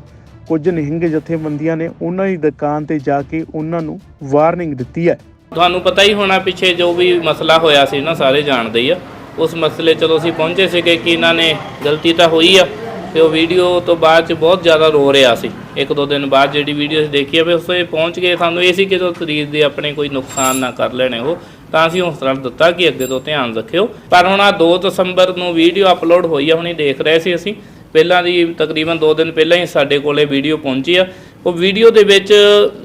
ਕੁਝ ਨਿਹੰਗ ਜਥੇਬੰਦੀਆਂ ਨੇ ਉਹਨਾਂ ਦੀ ਦੁਕਾਨ ਤੇ ਜਾ ਕੇ ਉਹਨਾਂ ਨੂੰ ਵਾਰਨਿੰਗ ਦਿੱਤੀ ਹੈ। ਤੁਹਾਨੂੰ ਪਤਾ ਹੀ ਹੋਣਾ ਪਿੱਛੇ ਜੋ ਵੀ ਮਸਲਾ ਹੋਇਆ ਸੀ ਨਾ, ਸਾਰੇ ਜਾਣਦੇ ਹੀ ਆ। ਉਸ ਮਸਲੇ ਚਲੋ ਅਸੀਂ ਪਹੁੰਚੇ ਸੀਗੇ ਕਿ ਇਹਨਾਂ ਨੇ ਗਲਤੀ ਤਾਂ ਹੋਈ ਆ ਤੇ ਉਹ ਵੀਡੀਓ ਤੋਂ ਬਾਅਦ ਚ ਬਹੁਤ ਜ਼ਿਆਦਾ ਰੋ ਰਿਹਾ ਸੀ। ਇੱਕ ਦੋ ਦਿਨ ਬਾਅਦ ਜਿਹੜੀ ਵੀਡੀਓ ਅਸੀਂ ਦੇਖੀ ਆ, ਵੀ ਉਸ ਪਹੁੰਚ ਗਏ, ਸਾਨੂੰ ਇਹ ਸੀ ਕਿ ਜੋ ਸਰੀਰ ਦੇ ਆਪਣੇ ਕੋਈ ਨੁਕਸਾਨ ਨਾ ਕਰ ਲੈਣੇ ਉਹ, ਤਾਂ ਅਸੀਂ ਹੌਸਲਾ ਦਿੱਤਾ ਕਿ ਅੱਗੇ ਤੋਂ ਧਿਆਨ ਰੱਖਿਓ। ਪਰ ਹੁਣ ਆ 2 ਦਸੰਬਰ ਨੂੰ ਵੀਡੀਓ ਅਪਲੋਡ ਹੋਈ ਆ, ਹੁਣੀ ਦੇਖ ਰਹੇ ਸੀ ਅਸੀਂ। ਪਹਿਲਾਂ ਦੀ ਤਕਰੀਬਨ 2 ਦਿਨ ਪਹਿਲਾਂ ਹੀ ਸਾਡੇ ਕੋਲੇ ਵੀਡੀਓ ਪਹੁੰਚੀ ਆ। ਉਹ ਵੀਡੀਓ ਦੇ ਵਿੱਚ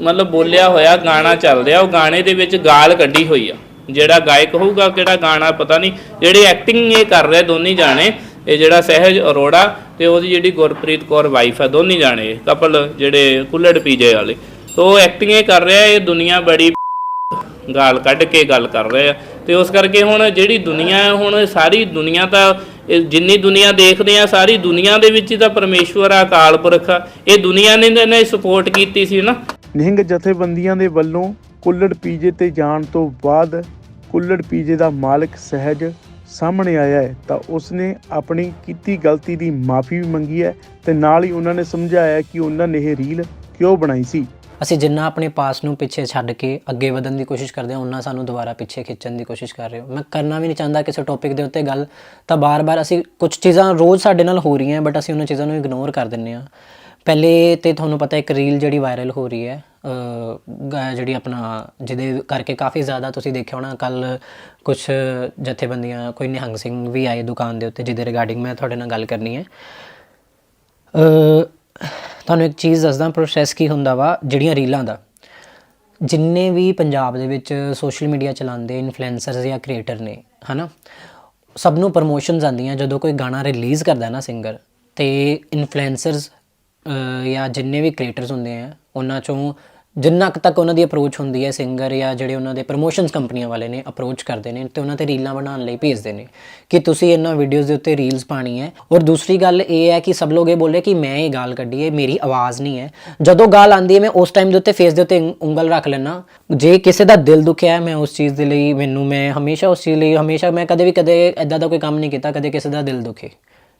ਮਤਲਬ ਬੋਲਿਆ ਹੋਇਆ ਗਾਣਾ ਚੱਲ ਰਿਹਾ, ਉਹ ਗਾਣੇ ਦੇ ਵਿੱਚ ਗਾਲ ਕੱਢੀ ਹੋਈ ਆ। ਜਿਹੜਾ ਗਾਇਕ ਹੋਊਗਾ, ਕਿਹੜਾ ਗਾਣਾ ਪਤਾ ਨਹੀਂ, ਜਿਹੜੇ ਐਕਟਿੰਗ ਇਹ ਕਰ ਰਹੇ ਦੋਨੇ ਜਾਣੇ ਇਹ ਜਿਹੜਾ ਸਹਿਜ ਅਰੋੜਾ ਤੇ ਉਹਦੀ ਜਿਹੜੀ ਗੁਰਪ੍ਰੀਤ ਕੌਰ ਵਾਈਫ ਆ, ਦੋਨੇ ਜਾਣੇ ਕਪਲ ਜਿਹੜੇ ਕੁੱਲੜ ਪੀਜੇ ਵਾਲੇ। ਤੋ ਐਕਟਿੰਗ ਇਹ ਕਰ ਰਿਹਾ, ਇਹ ਦੁਨੀਆ ਬੜੀ ਗਾਲ ਕੱਢ ਕੇ ਗੱਲ ਕਰ ਰਹੇ। ਆ ਤੇ ਉਸ ਕਰਕੇ ਹੁਣ ਜਿਹੜੀ ਦੁਨੀਆ ਹੈ, ਹੁਣ ਸਾਰੀ ਦੁਨੀਆ ਤਾਂ ਜਿੰਨੀ ਦੁਨੀਆ ਦੇਖਦੇ ਆ, ਸਾਰੀ ਦੁਨੀਆ ਦੇ ਵਿੱਚ ਹੀ ਤਾਂ ਪਰਮੇਸ਼ਵਰ ਆ, ਅਕਾਲ ਪੁਰਖ ਆ। ਇਹ ਦੁਨੀਆ ਨੇ ਨੇ ਸਪੋਰਟ ਕੀਤੀ ਸੀ ਨਾ। ਨਿਹੰਗ ਜਥੇਬੰਦੀਆਂ ਦੇ ਵੱਲੋਂ ਕੁੱਲੜ ਪੀਜੇ ਤੇ ਜਾਣ ਤੋਂ ਬਾਅਦ ਕੁੱਲੜ ਪੀਜੇ ਦਾ ਮਾਲਕ ਸਹਿਜ ਸਾਹਮਣੇ ਆਇਆ ਹੈ, ਤਾਂ ਉਸਨੇ ਆਪਣੀ ਕੀਤੀ ਗਲਤੀ ਦੀ ਮਾਫੀ ਵੀ ਮੰਗੀ ਹੈ ਤੇ ਨਾਲ ਹੀ ਉਹਨਾਂ ਨੇ ਸਮਝਾਇਆ ਕਿ ਉਹਨਾਂ ਨੇ ਇਹ ਰੀਲ ਕਿਉਂ ਬਣਾਈ ਸੀ। ਅਸੀਂ ਜਿੰਨਾ ਆਪਣੇ ਪਾਸ ਨੂੰ ਪਿੱਛੇ ਛੱਡ ਕੇ ਅੱਗੇ ਵਧਣ ਦੀ ਕੋਸ਼ਿਸ਼ ਕਰਦੇ ਹਾਂ ਉਹਨਾਂ ਸਾਨੂੰ ਦੁਬਾਰਾ ਪਿੱਛੇ ਖਿੱਚਣ ਦੀ ਕੋਸ਼ਿਸ਼ ਕਰ ਰਹੇ ਹੋ। ਮੈਂ ਕਰਨਾ ਵੀ ਨਹੀਂ ਚਾਹੁੰਦਾ ਕਿਸੇ ਟੌਪਿਕ ਦੇ ਉੱਤੇ ਗੱਲ, ਤਾਂ ਬਾਰ-ਬਾਰ ਅਸੀਂ ਕੁਝ ਚੀਜ਼ਾਂ ਰੋਜ਼ ਸਾਡੇ ਨਾਲ ਹੋ ਰਹੀਆਂ ਬਟ ਅਸੀਂ ਉਹਨਾਂ ਚੀਜ਼ਾਂ ਨੂੰ ਇਗਨੋਰ ਕਰ ਦਿੰਨੇ ਆ ਪਹਿਲੇ ਤੇ ਤੁਹਾਨੂੰ ਪਤਾ ਇੱਕ ਰੀਲ ਜਿਹੜੀ ਵਾਇਰਲ ਹੋ ਰਹੀ ਹੈ ਗ- ਜਿਹੜੀ ਆਪਣਾ, ਜਿਹਦੇ ਕਰਕੇ ਕਾਫੀ ਜ਼ਿਆਦਾ ਤੁਸੀਂ ਦੇਖਿਆ ਹੋਣਾ ਕੱਲ ਕੁਝ ਜਥੇਬੰਦੀਆਂ, ਕੋਈ ਨਿਹੰਗ ਸਿੰਘ ਵੀ ਆਏ ਦੁਕਾਨ ਦੇ ਉੱਤੇ, ਜਿਹਦੇ ਰਿਗਾਰਡਿੰਗ ਮੈਂ ਤੁਹਾਡੇ ਨਾਲ ਗੱਲ ਕਰਨੀ ਹੈ। ਤੁਹਾਨੂੰ ਇੱਕ ਚੀਜ਼ ਦੱਸਦਾ ਪ੍ਰੋਸੈਸ ਕੀ ਹੁੰਦਾ ਵਾ, ਜਿਹੜੀਆਂ ਰੀਲਾਂ ਦਾ। ਜਿੰਨੇ ਵੀ ਪੰਜਾਬ ਦੇ ਵਿੱਚ ਸੋਸ਼ਲ ਮੀਡੀਆ ਚਲਾਉਂਦੇ ਇਨਫਲੂਐਂਸਰਸ ਜਾਂ ਕ੍ਰੀਏਟਰ ਨੇ, ਹਨਾ, ਸਭ ਨੂੰ ਪ੍ਰਮੋਸ਼ਨਸ ਆਉਂਦੀਆਂ ਜਦੋਂ ਕੋਈ ਗਾਣਾ ਰਿਲੀਜ਼ ਕਰਦਾ ਨਾ ਸਿੰਗਰ ਤੇ ਇਨਫਲੂਐਂਸਰਸ ਜਾਂ ਜਿੰਨੇ ਵੀ ਕ੍ਰੀਏਟਰਸ ਹੁੰਦੇ ਆ, ਉਹਨਾਂ ਚੋਂ ਜਿੰਨਾ ਕੁ ਤੱਕ ਉਹਨਾਂ ਦੀ ਅਪਰੋਚ ਹੁੰਦੀ ਹੈ ਸਿੰਗਰ ਜਾਂ ਜਿਹੜੇ ਉਹਨਾਂ ਦੇ ਪ੍ਰੋਮੋਸ਼ਨਸ ਕੰਪਨੀਆਂ ਵਾਲੇ ਨੇ ਅਪਰੋਚ ਕਰਦੇ ਨੇ ਤੇ ਉਹਨਾਂ ਤੇ ਰੀਲਾਂ ਬਣਾਉਣ ਲਈ ਭੇਜਦੇ ਨੇ ਕਿ ਤੁਸੀਂ ਇਹਨਾਂ ਵੀਡੀਓਜ਼ ਦੇ ਉੱਤੇ ਰੀਲਸ ਪਾਣੀ ਹੈ। ਔਰ ਦੂਸਰੀ ਗੱਲ ਇਹ ਹੈ ਕਿ ਸਭ ਲੋਕ ਇਹ ਬੋਲੇ ਕਿ ਮੈਂ ਇਹ ਗਾਲ ਕੱਢੀ ਹੈ, ਮੇਰੀ ਆਵਾਜ਼ ਨਹੀਂ ਹੈ। ਜਦੋਂ ਗਾਲ ਆਂਦੀ ਹੈ, ਮੈਂ ਉਸ ਟਾਈਮ ਦੇ ਉੱਤੇ ਫੇਸ ਦੇ ਉੱਤੇ ਉਂਗਲ ਰੱਖ ਲੈਣਾ ਜੇ ਕਿਸੇ ਦਾ ਦਿਲ ਦੁਖਿਆ ਹੈ, ਮੈਂ ਉਸ ਚੀਜ਼ ਦੇ ਲਈ, ਮੈਨੂੰ, ਮੈਂ ਹਮੇਸ਼ਾ ਉਸ ਚੀਜ਼ ਲਈ, ਹਮੇਸ਼ਾ ਮੈਂ ਕਦੇ ਵੀ ਕਦੇ ਐਦਾਂ ਦਾ ਕੋਈ ਕੰਮ ਨਹੀਂ ਕੀਤਾ, ਕਦੇ ਕਿਸੇ ਦਾ ਦਿਲ ਦੁਖੇ।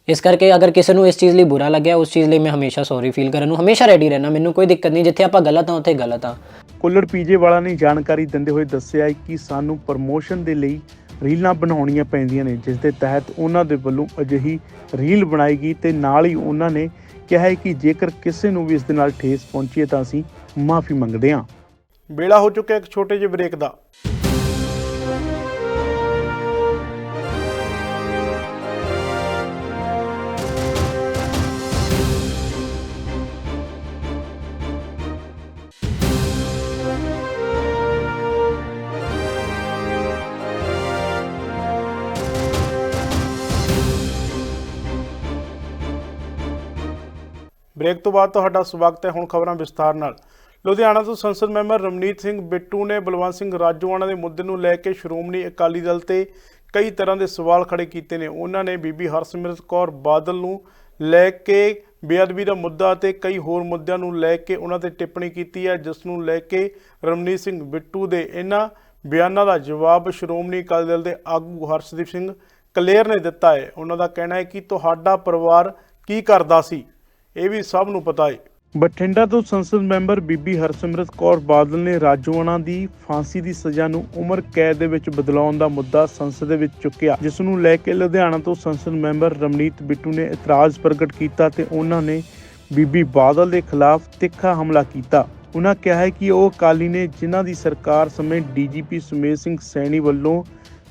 ਇਸ ਕਰਕੇ ਅਗਰ ਕਿਸੇ ਨੂੰ ਇਸ ਚੀਜ਼ ਲਈ ਬੁਰਾ ਲੱਗਿਆ ਉਸ ਚੀਜ਼ ਲਈ ਮੈਂ ਹਮੇਸ਼ਾ ਸੌਰੀ ਫੀਲ ਕਰਨ ਨੂੰ ਹਮੇਸ਼ਾ ਰੈਡੀ ਰਹਿਣਾ। ਮੈਨੂੰ ਕੋਈ ਦਿੱਕਤ ਨਹੀਂ ਜਿੱਥੇ ਆਪਾਂ ਗਲਤ ਹਾਂ ਉੱਥੇ ਗਲਤ ਹਾਂ। ਕੁੱਲੜ ਪੀਜੇ ਵਾਲਾ ਨੇ ਜਾਣਕਾਰੀ ਦਿੰਦੇ ਹੋਏ ਦੱਸਿਆ ਕਿ ਸਾਨੂੰ ਪ੍ਰਮੋਸ਼ਨ ਦੇ ਲਈ ਰੀਲਾਂ ਬਣਾਉਣੀਆਂ ਪੈਂਦੀਆਂ ਨੇ ਜਿਸ ਦੇ ਤਹਿਤ ਉਹਨਾਂ ਦੇ ਵੱਲੋਂ ਅਜਿਹੀ ਰੀਲ ਬਣਾਈ ਗਈ ਤੇ ਨਾਲ ਹੀ ਉਹਨਾਂ ਨੇ ਕਿਹਾ ਹੈ ਕਿ ਜੇਕਰ ਕਿਸੇ ਨੂੰ ਵੀ ਇਸ ਦੇ ਨਾਲ ਠੇਸ ਪਹੁੰਚੀ ਹੈ ਤਾਂ ਅਸੀਂ ਮਾਫੀ ਮੰਗਦੇ ਹਾਂ। ਵੇਲਾ ਹੋ ਚੁੱਕਿਆ ਇੱਕ ਛੋਟੇ ਜਿਹੇ ਬ੍ਰੇਕ ਦਾ। ਬ੍ਰੇਕ ਤੋਂ ਬਾਅਦ ਤੁਹਾਡਾ ਸਵਾਗਤ ਹੈ ਹੁਣ ਖਬਰਾਂ ਵਿਸਥਾਰ ਨਾਲ। ਲੁਧਿਆਣਾ ਤੋਂ ਸੰਸਦ ਮੈਂਬਰ ਰਮਨੀਤ ਸਿੰਘ ਬਿੱਟੂ ਨੇ ਬਲਵੰਤ ਸਿੰਘ ਰਾਜੋਆਣਾ ਦੇ ਮੁੱਦੇ ਨੂੰ ਲੈ ਕੇ ਸ਼੍ਰੋਮਣੀ ਅਕਾਲੀ ਦਲ ਤੇ ਕਈ ਤਰ੍ਹਾਂ ਦੇ ਸਵਾਲ ਖੜੇ ਕੀਤੇ ਨੇ। ਉਹਨਾਂ ਨੇ ਬੀਬੀ ਹਰਸਿਮਰਤ ਕੌਰ ਬਾਦਲ ਨੂੰ ਲੈ ਕੇ ਬੇਅਦਬੀ ਦਾ ਮੁੱਦਾ ਤੇ ਕਈ ਹੋਰ ਮੁੱਦਿਆਂ ਨੂੰ ਲੈ ਕੇ ਉਹਨਾਂ ਤੇ ਟਿੱਪਣੀ ਕੀਤੀ ਹੈ, ਜਿਸ ਨੂੰ ਲੈ ਕੇ ਰਮਨੀਤ ਸਿੰਘ ਬਿੱਟੂ ਦੇ ਇਹਨਾਂ ਬਿਆਨਾਂ ਦਾ ਜਵਾਬ ਸ਼੍ਰੋਮਣੀ ਅਕਾਲੀ ਦਲ ਦੇ ਆਗੂ ਹਰਸ਼ਦੀਪ ਸਿੰਘ ਕਲੇਰ ਨੇ ਦਿੱਤਾ ਹੈ। ਉਹਨਾਂ ਦਾ ਕਹਿਣਾ ਹੈ ਕਿ ਤੁਹਾਡਾ ਪਰਿਵਾਰ ਕੀ ਕਰਦਾ ਸੀ? ਇਹ ਵੀ ਸਭ ਨੂੰ ਪਤਾ ਹੈ ਬਠਿੰਡਾ ਤੋਂ ਸੰਸਦ ਮੈਂਬਰ ਬੀਬੀ ਹਰਸਿਮਰਤ ਕੌਰ ਬਾਦਲ ਨੇ ਰਾਜੋਆਣਾ ਦੀ ਫਾਂਸੀ ਦੀ ਸਜ਼ਾ ਨੂੰ ਉਮਰ ਕੈਦ ਦੇ ਵਿੱਚ ਬਦਲਾਉਣ ਦਾ ਮੁੱਦਾ ਸੰਸਦ ਦੇ ਵਿੱਚ ਚੁੱਕਿਆ, ਜਿਸ ਨੂੰ ਲੈ ਕੇ ਲੁਧਿਆਣਾ ਤੋਂ ਸੰਸਦ ਮੈਂਬਰ ਰਮਨੀਤ ਬਿੱਟੂ ਨੇ ਇਤਰਾਜ਼ ਪ੍ਰਗਟ ਕੀਤਾ ਤੇ ਉਹਨਾਂ ਨੇ ਬੀਬੀ ਬਾਦਲ ਦੇ ਖਿਲਾਫ ਤਿੱਖਾ ਹਮਲਾ ਕੀਤਾ। ਉਹਨਾਂ ਕਿਹਾ ਹੈ ਕਿ ਉਹ ਅਕਾਲੀ ਨੇ ਜਿਨ੍ਹਾਂ ਦੀ ਸਰਕਾਰ ਸਮੇਂ ਡੀਜੀਪੀ ਸੁਮੇਧ ਸਿੰਘ ਸੈਣੀ ਵੱਲੋਂ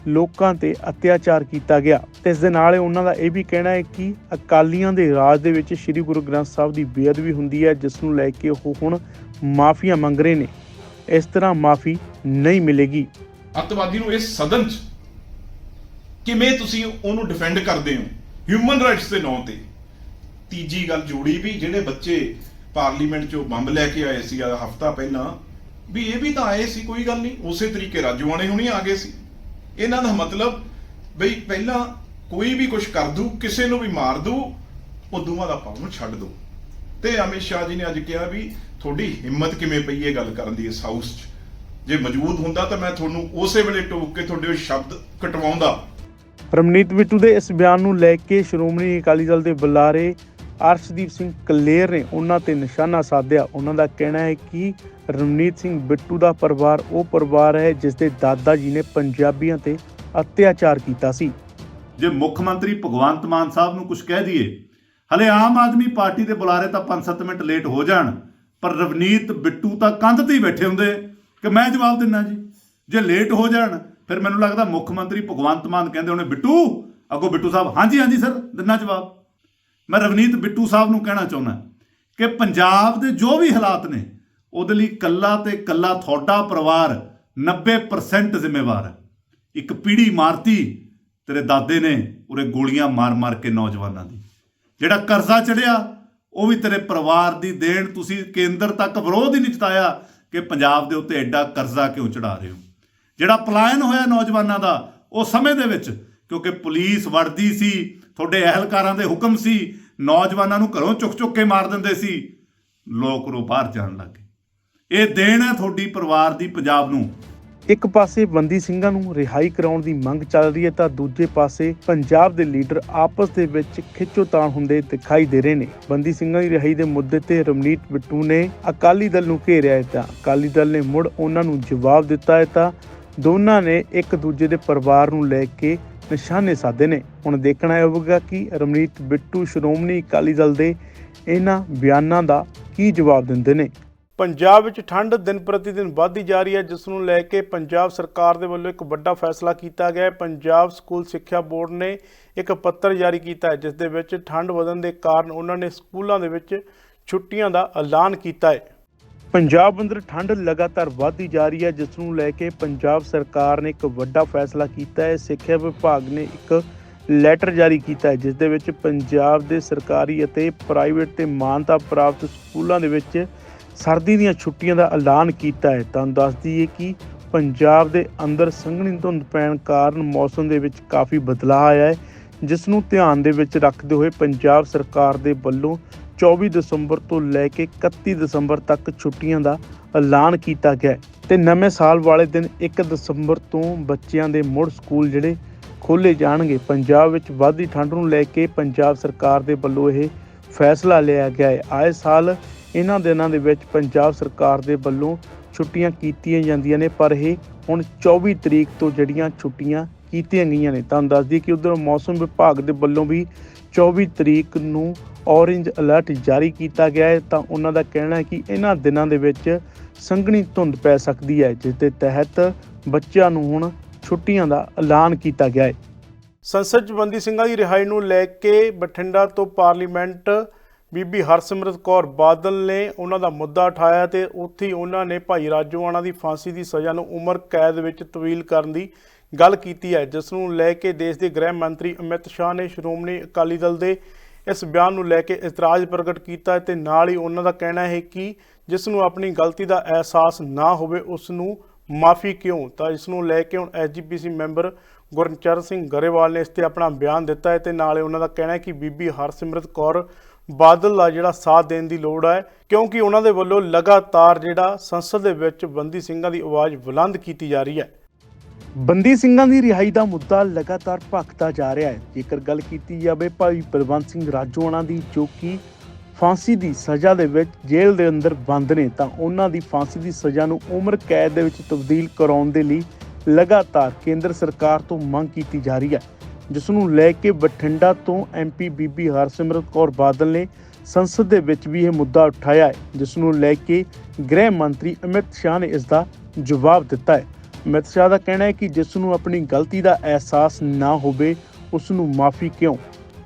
ਲੋਕਾਂ ਤੇ ਅਤਿਆਚਾਰ ਕੀਤਾ ਗਿਆ। ਤੇ ਇਸ ਦੇ ਨਾਲ ਹੀ ਉਹਨਾਂ ਦਾ ਇਹ ਵੀ ਕਹਿਣਾ ਹੈ ਕਿ ਅਕਾਲੀਆਂ ਦੇ ਰਾਜ ਦੇ ਵਿੱਚ ਸ੍ਰੀ ਗੁਰੂ ਗ੍ਰੰਥ ਸਾਹਿਬ ਦੀ ਬੇਅਦਬੀ ਹੁੰਦੀ ਹੈ, ਜਿਸ ਨੂੰ ਲੈ ਕੇ ਉਹ ਹੁਣ ਮਾਫੀਆਂ ਮੰਗ ਰਹੇ ਨੇ। ਇਸ ਤਰ੍ਹਾਂ ਮਾਫੀ ਨਹੀਂ ਮਿਲੇਗੀ। ਅੱਤਵਾਦੀ ਨੂੰ ਇਸ ਸਦਨ 'ਚ ਕਿਵੇਂ ਤੁਸੀਂ ਉਹਨੂੰ ਡਿਫੈਂਡ ਕਰਦੇ ਹੋ? ਹਿਊਮਨ ਰਾਈਟਸ ਦੇ ਨਾਂ ਤੇ। ਤੀਜੀ ਗੱਲ ਜੋੜੀ ਵੀ ਜਿਹੜੇ ਬੱਚੇ ਪਾਰਲੀਮੈਂਟ 'ਚੋਂ ਬੰਬ ਲੈ ਕੇ ਆਏ ਸੀ ਆ ਹਫਤਾ ਪਹਿਲਾਂ, ਵੀ ਇਹ ਵੀ ਤਾਂ ਆਏ ਸੀ, ਕੋਈ ਗੱਲ ਨਹੀਂ। ਉਸੇ ਤਰੀਕੇ ਰਾਜੂਆਣੇ ਹੁਣੀ ਆ ਗਏ ਸੀ। ਇਹਨਾਂ ਦਾ ਮਤਲਬ ਬਈ ਪਹਿਲਾਂ ਕੋਈ ਵੀ ਕੁਝ ਕਰ ਦੂ ਕਿਸੇ ਨੂੰ ਵੀ ਮਾਰ ਦੂ ਉਦੋਂ ਬਾਅਦ ਆਪਾਂ ਉਹਨੂੰ ਛੱਡ ਦੂ ਤੇ ਅਮਿਤ ਸ਼ਾਹ ਜੀ ਨੇ ਅੱਜ ਕਿਹਾ ਵੀ ਤੁਹਾਡੀ ਹਿੰਮਤ ਕਿਵੇਂ ਪਈ ਇਹ ਗੱਲ ਕਰਨ ਦੀ ਇਸ ਹਾਊਸ 'ਚ? ਜੇ ਮੌਜੂਦ ਹੁੰਦਾ ਤਾਂ ਮੈਂ ਤੁਹਾਨੂੰ ਉਸੇ ਵੇਲੇ ਟੋਕ ਕੇ ਤੁਹਾਡੇ ਉਹ ਸ਼ਬਦ ਕਟਵਾਉਂਦਾ। ਰਮਨੀਤ ਬਿੱਟੂ ਦੇ ਇਸ ਬਿਆਨ ਨੂੰ ਲੈ ਕੇ ਸ਼੍ਰੋਮਣੀ ਅਕਾਲੀ ਦਲ ਦੇ ਬੁਲਾਰੇ ਅਰਸ਼ਦੀਪ ਸਿੰਘ ਕਲੇਰ ਨੇ ਉਹਨਾਂ ਤੇ ਨਿਸ਼ਾਨਾ ਸਾਧਿਆ। ਉਹਨਾਂ ਦਾ ਕਹਿਣਾ ਹੈ ਕਿ ਰਮਨੀਤ ਸਿੰਘ ਬਿੱਟੂ ਦਾ ਪਰਿਵਾਰ ਉਹ ਪਰਿਵਾਰ ਹੈ ਜਿਸ ਦੇ ਦਾਦਾ ਜੀ ਨੇ ਪੰਜਾਬੀਆਂ ਤੇ ਅਤਿਆਚਾਰ ਕੀਤਾ ਸੀ। ਜੇ ਮੁੱਖ ਮੰਤਰੀ ਭਗਵੰਤ ਮਾਨ ਸਾਹਿਬ ਨੂੰ ਕੁਝ ਕਹਿ ਦਈਏ, ਹਲੇ ਆਮ ਆਦਮੀ ਪਾਰਟੀ ਦੇ ਬੁਲਾਰੇ ਤਾਂ 5-7 ਮਿੰਟ ਲੇਟ ਹੋ ਜਾਣ, ਪਰ ਰਵਨੀਤ, ਬਿੱਟੂ ਤਾਂ ਕੰਧ ਤੇ ਹੀ ਬੈਠੇ ਹੁੰਦੇ। ਕਿ ਮੈਂ ਜਵਾਬ ਦਿੰਨਾ ਜੀ? ਜੇ ਲੇਟ ਹੋ ਜਾਣ, ਫਿਰ ਮੈਨੂੰ ਲੱਗਦਾ ਮੁੱਖ ਮੰਤਰੀ ਭਗਵੰਤ ਮਾਨ ਕਹਿੰਦੇ ਹੋਣੇ, ਬਿੱਟੂ, ਅੱਗੋਂ ਬਿੱਟੂ ਸਾਹਿਬ, ਹਾਂਜੀ ਹਾਂਜੀ, ਸਰ, ਦਿੰਨਾ ਜਵਾਬ। ਮੈਂ ਰਵਨੀਤ ਬਿੱਟੂ ਸਾਹਿਬ ਨੂੰ ਕਹਿਣਾ ਚਾਹੁੰਦਾ ਕਿ ਪੰਜਾਬ ਦੇ ਜੋ ਵੀ ਹਾਲਾਤ ਨੇ, ਉਹਦੇ ਲਈ ਕੱਲਾ ਤੇ ਕੱਲਾ ਤੁਹਾਡਾ ਪਰਿਵਾਰ 90% ਜ਼ਿੰਮੇਵਾਰ ਹੈ। ਇੱਕ ਪੀੜੀ ਮਾਰਤੀ ਤੇਰੇ ਦਾਦੇ ਨੇ, ਉਰੇ ਗੋਲੀਆਂ ਮਾਰ-ਮਾਰ ਕੇ ਨੌਜਵਾਨਾਂ ਦੀ। ਜਿਹੜਾ ਕਰਜ਼ਾ ਚੜਿਆ ਉਹ ਵੀ ਤੇਰੇ ਪਰਿਵਾਰ ਦੀ ਦੇਣ, ਤੁਸੀਂ ਕੇਂਦਰ ਤੱਕ ਵਿਰੋਧ ਹੀ ਨਹੀਂ ਜਤਾਇਆ ਕਿ ਪੰਜਾਬ ਦੇ ਉੱਤੇ ਐਡਾ ਕਰਜ਼ਾ ਕਿਉਂ ਚੜਾ ਰਹੇ ਹੋ। ਜਿਹੜਾ ਪਲਾਇਨ ਹੋਇਆ ਨੌਜਵਾਨਾਂ ਦਾ, ਉਹ ਸਮੇਂ ਦੇ ਵਿੱਚ, ਕਿਉਂਕਿ ਪੁਲਿਸ ਵੜਦੀ ਸੀ ਤੁਹਾਡੇ ਅਹਿਲਕਾਰਾਂ ਦੇ ਹੁਕਮ ਸੀ, ਨੌਜਵਾਨਾਂ ਨੂੰ ਘਰੋਂ ਚੁੱਕ-ਚੁੱਕ ਕੇ ਮਾਰ ਦਿੰਦੇ ਸੀ। ਲੋਕ ਰੋ ਬਾਹਰ ਜਾਣ ਲੱਗੇ ਇਹ ਦੇਣ ਹੈ ਤੁਹਾਡੀ ਪਰਿਵਾਰ ਦੀ ਪੰਜਾਬ ਨੂੰ। ਇੱਕ ਪਾਸੇ ਬੰਦੀ ਸਿੰਘਾਂ ਨੂੰ ਰਿਹਾਈ ਕਰਾਉਣ ਦੀ ਮੰਗ ਚੱਲ ਰਹੀ ਹੈ, ਤਾਂ ਦੂਜੇ ਪਾਸੇ ਪੰਜਾਬ ਦੇ ਲੀਡਰ ਆਪਸ ਦੇ ਵਿੱਚ ਖਿੱਚੋਤਾਣ ਹੁੰਦੇ ਦਿਖਾਈ ਦੇ ਰਹੇ ਨੇ। ਬੰਦੀ ਸਿੰਘਾਂ ਦੀ ਰਿਹਾਈ ਦੇ ਮੁੱਦੇ ਤੇ ਰਮਨੀਤ ਬਿੱਟੂ ਨੇ ਅਕਾਲੀ ਦਲ ਨੂੰ ਘੇਰਿਆ ਹੈ, ਤਾਂ ਅਕਾਲੀ ਦਲ ਨੇ ਮੁੜ ਉਹਨਾਂ ਨੂੰ ਜਵਾਬ ਦਿੱਤਾ ਹੈ, ਤਾਂ ਦੋਨਾਂ ਨੇ ਇੱਕ ਦੂਜੇ ਦੇ ਪਰਿਵਾਰ ਨੂੰ ਲੈ ਕੇ ਨਿਸ਼ਾਨੇ ਸਾਧੇ ਨੇ। ਹੁਣ ਦੇਖਣਾ ਹੋਵੇਗਾ ਕਿ ਰਮਨੀਤ, ਬਿੱਟੂ, ਸ਼੍ਰੋਮਣੀ ਅਕਾਲੀ ਦਲ ਦੇ ਇਹਨਾਂ ਬਿਆਨਾਂ ਦਾ ਕੀ ਜਵਾਬ ਦਿੰਦੇ ਨੇ। ਪੰਜਾਬ ਵਿੱਚ ਠੰਡ ਦਿਨ ਪ੍ਰਤੀ ਦਿਨ ਵੱਧਦੀ ਜਾ ਰਹੀ ਹੈ, ਜਿਸ ਨੂੰ ਲੈ ਕੇ ਪੰਜਾਬ ਸਰਕਾਰ ਦੇ ਵੱਲੋਂ ਇੱਕ ਵੱਡਾ ਫੈਸਲਾ ਕੀਤਾ ਗਿਆ ਹੈ। ਪੰਜਾਬ ਸਕੂਲ ਸਿੱਖਿਆ ਬੋਰਡ ਨੇ ਇੱਕ ਪੱਤਰ ਜਾਰੀ ਕੀਤਾ ਹੈ, ਜਿਸ ਦੇ ਵਿੱਚ ਠੰਡ ਵਧਣ ਦੇ ਕਾਰਨ ਉਹਨਾਂ ਨੇ ਸਕੂਲਾਂ ਦੇ ਵਿੱਚ ਛੁੱਟੀਆਂ ਦਾ ਐਲਾਨ ਕੀਤਾ ਹੈ। ਪੰਜਾਬ ਅੰਦਰ ਠੰਡ ਲਗਾਤਾਰ ਵਧਦੀ ਜਾ ਰਹੀ ਹੈ, ਜਿਸ ਨੂੰ ਲੈ ਕੇ ਪੰਜਾਬ ਸਰਕਾਰ ਨੇ ਇੱਕ ਵੱਡਾ ਫੈਸਲਾ ਕੀਤਾ ਹੈ। ਸਿੱਖਿਆ ਵਿਭਾਗ ਨੇ ਇੱਕ ਲੈਟਰ ਜਾਰੀ ਕੀਤਾ ਹੈ ਜਿਸ ਦੇ ਵਿੱਚ ਪੰਜਾਬ ਦੇ ਸਰਕਾਰੀ ਅਤੇ ਪ੍ਰਾਈਵੇਟ ਤੇ ਮਾਨਤਾ ਪ੍ਰਾਪਤ ਸਕੂਲਾਂ ਦੇ ਵਿੱਚ ਸਰਦੀ ਦੀਆਂ ਛੁੱਟੀਆਂ ਦਾ ਐਲਾਨ ਕੀਤਾ ਹੈ। ਤੁਹਾਨੂੰ ਦੱਸ ਦਈਏ ਕਿ ਪੰਜਾਬ ਦੇ ਅੰਦਰ ਸੰਘਣੀ ਧੁੰਦ ਪੈਣ ਕਾਰਨ ਮੌਸਮ ਦੇ ਵਿੱਚ ਕਾਫੀ ਬਦਲਾਅ ਆਇਆ ਹੈ, ਜਿਸ ਨੂੰ ਧਿਆਨ ਦੇ ਵਿੱਚ ਰੱਖਦੇ ਹੋਏ ਪੰਜਾਬ ਸਰਕਾਰ ਦੇ ਵੱਲੋਂ 24 ਦਸੰਬਰ ਤੋਂ ਲੈ ਕੇ 31 ਦਸੰਬਰ ਤੱਕ ਛੁੱਟੀਆਂ ਦਾ ਐਲਾਨ ਕੀਤਾ ਗਿਆ ਹੈ। ਤੇ ਨਵੇਂ ਸਾਲ ਵਾਲੇ ਦਿਨ 1 ਦਸੰਬਰ ਤੋਂ ਬੱਚਿਆਂ ਦੇ ਮੁੜ ਸਕੂਲ ਜਿਹੜੇ ਖੋਲੇ ਜਾਣਗੇ। ਪੰਜਾਬ ਵਿੱਚ ਵੱਧਦੀ ਠੰਡ ਨੂੰ ਲੈ ਕੇ ਪੰਜਾਬ ਸਰਕਾਰ ਦੇ ਵੱਲੋਂ ਇਹ ਫੈਸਲਾ ਲਿਆ ਗਿਆ ਹੈ। ਆਏ ਸਾਲ ਇਹਨਾਂ ਦਿਨਾਂ ਦੇ ਵਿੱਚ ਪੰਜਾਬ ਸਰਕਾਰ ਦੇ ਵੱਲੋਂ ਛੁੱਟੀਆਂ ਕੀਤੀਆਂ ਜਾਂਦੀਆਂ ਨੇ, ਪਰ ਇਹ ਹੁਣ 24 ਤਰੀਕ ਤੋਂ ਜਿਹੜੀਆਂ ਛੁੱਟੀਆਂ ਕੀਤੀਆਂ ਗਈਆਂ ਨੇ। ਤੁਹਾਨੂੰ ਦੱਸ ਦਈਏ ਕਿ ਉਧਰ ਮੌਸਮ ਵਿਭਾਗ ਦੇ ਵੱਲੋਂ ਵੀ 24 ਤਰੀਕ ਨੂੰ ਔਰੇਂਜ ਅਲਰਟ ਜਾਰੀ ਕੀਤਾ ਗਿਆ ਹੈ, ਤਾਂ ਉਹਨਾਂ ਦਾ ਕਹਿਣਾ ਹੈ ਕਿ ਇਹਨਾਂ ਦਿਨਾਂ ਦੇ ਵਿੱਚ ਸੰਘਣੀ ਧੁੰਦ ਪੈ ਸਕਦੀ ਹੈ, ਜਿਸ ਦੇ ਤਹਿਤ ਬੱਚਿਆਂ ਨੂੰ ਹੁਣ ਛੁੱਟੀਆਂ ਦਾ ਐਲਾਨ ਕੀਤਾ ਗਿਆ ਹੈ। ਸੰਸਦ 'ਚ ਬੰਦੀ ਸਿੰਘਾਂ ਦੀ ਰਿਹਾਈ ਨੂੰ ਲੈ ਕੇ ਬਠਿੰਡਾ ਤੋਂ ਪਾਰਲੀਮੈਂਟ ਬੀਬੀ ਹਰਸਿਮਰਤ ਕੌਰ ਬਾਦਲ ਨੇ ਉਹਨਾਂ ਦਾ ਮੁੱਦਾ ਉਠਾਇਆ ਤੇ ਉੱਥੇ ਉਹਨਾਂ ਨੇ ਭਾਈ ਰਾਜੋਆਣਾ ਦੀ ਫਾਂਸੀ ਦੀ ਸਜ਼ਾ ਨੂੰ ਉਮਰ ਕੈਦ ਵਿੱਚ ਤਵੀਲ ਕਰਨ ਦੀ ਗੱਲ ਕੀਤੀ ਹੈ, ਜਿਸ ਨੂੰ ਲੈ ਕੇ ਦੇਸ਼ ਦੇ ਗ੍ਰਹਿ ਮੰਤਰੀ ਅਮਿਤ ਸ਼ਾਹ ਨੇ ਸ਼੍ਰੋਮਣੀ ਅਕਾਲੀ ਦਲ ਦੇ ਇਸ ਬਿਆਨ ਨੂੰ ਲੈ ਕੇ ਇਤਰਾਜ਼ ਪ੍ਰਗਟ ਕੀਤਾ ਹੈ ਤੇ ਨਾਲ ਹੀ ਉਹਨਾਂ ਦਾ ਕਹਿਣਾ ਹੈ ਕਿ ਜਿਸ ਨੂੰ ਆਪਣੀ ਗਲਤੀ ਦਾ ਅਹਿਸਾਸ ਨਾ ਹੋਵੇ, ਉਸ ਨੂੰ ਮਾਫੀ ਕਿਉਂ? ਤਾਂ ਇਸ ਨੂੰ ਲੈ ਕੇ ਹੁਣ ਐਸਜੀਪੀਸੀ ਮੈਂਬਰ ਗੁਰਚਰਨ ਸਿੰਘ ਗਰੇਵਾਲ ਨੇ ਇਸ ਤੇ ਆਪਣਾ ਬਿਆਨ ਦਿੱਤਾ ਹੈ ਤੇ ਨਾਲੇ ਉਹਨਾਂ ਦਾ ਕਹਿਣਾ ਹੈ ਕਿ ਬੀਬੀ ਹਰਸਿਮਰਤ ਕੌਰ ਬਾਦਲ ਦਾ ਜਿਹੜਾ ਸਾਥ ਦੇਣ ਦੀ ਲੋੜ ਹੈ, ਕਿਉਂਕਿ ਉਹਨਾਂ ਦੇ ਵੱਲੋਂ ਲਗਾਤਾਰ ਜਿਹੜਾ ਸੰਸਦ ਦੇ ਵਿੱਚ ਬੰਦੀ ਸਿੰਘਾਂ ਦੀ ਆਵਾਜ਼ ਬੁਲੰਦ ਕੀਤੀ ਜਾ ਰਹੀ ਹੈ। ਬੰਦੀ ਸਿੰਘਾਂ ਦੀ ਰਿਹਾਈ ਦਾ ਮੁੱਦਾ ਲਗਾਤਾਰ ਭਖਦਾ ਜਾ ਰਿਹਾ ਹੈ। ਜੇਕਰ ਗੱਲ ਕੀਤੀ ਜਾਵੇ ਭਾਈ ਬਲਵੰਤ ਸਿੰਘ ਰਾਜੋਆਣਾ ਦੀ, ਜੋ ਕਿ ਫਾਂਸੀ ਦੀ ਸਜ਼ਾ ਦੇ ਵਿੱਚ ਜੇਲ੍ਹ ਦੇ ਅੰਦਰ ਬੰਦ ਨੇ, ਤਾਂ ਉਹਨਾਂ ਦੀ ਫਾਂਸੀ ਦੀ ਸਜ਼ਾ ਨੂੰ ਉਮਰ ਕੈਦ ਦੇ ਵਿੱਚ ਤਬਦੀਲ ਕਰਾਉਣ ਦੇ ਲਈ ਲਗਾਤਾਰ ਕੇਂਦਰ ਸਰਕਾਰ ਤੋਂ ਮੰਗ ਕੀਤੀ ਜਾ ਰਹੀ ਹੈ। ਜਿਸ ਨੂੰ ਲੈ ਕੇ ਬਠਿੰਡਾ ਤੋਂ ਐਮਪੀ ਬੀਬੀ ਹਰਸਿਮਰਤ ਕੌਰ ਬਾਦਲ ਨੇ ਸੰਸਦ ਦੇ ਵਿੱਚ ਵੀ ਇਹ ਮੁੱਦਾ ਉਠਾਇਆ ਹੈ, ਜਿਸ ਨੂੰ ਲੈ ਕੇ ਗ੍ਰਹਿ ਮੰਤਰੀ ਅਮਿਤ ਸ਼ਾਹ ਨੇ ਇਸ ਦਾ ਜਵਾਬ ਦਿੱਤਾ ਹੈ। ਅਮਿਤ ਸ਼ਾਹ ਦਾ ਕਹਿਣਾ ਹੈ ਕਿ ਜਿਸ ਨੂੰ ਆਪਣੀ ਗਲਤੀ ਦਾ ਅਹਿਸਾਸ ਨਾ ਹੋਵੇ, ਉਸ ਨੂੰ ਮਾਫੀ ਕਿਉਂ?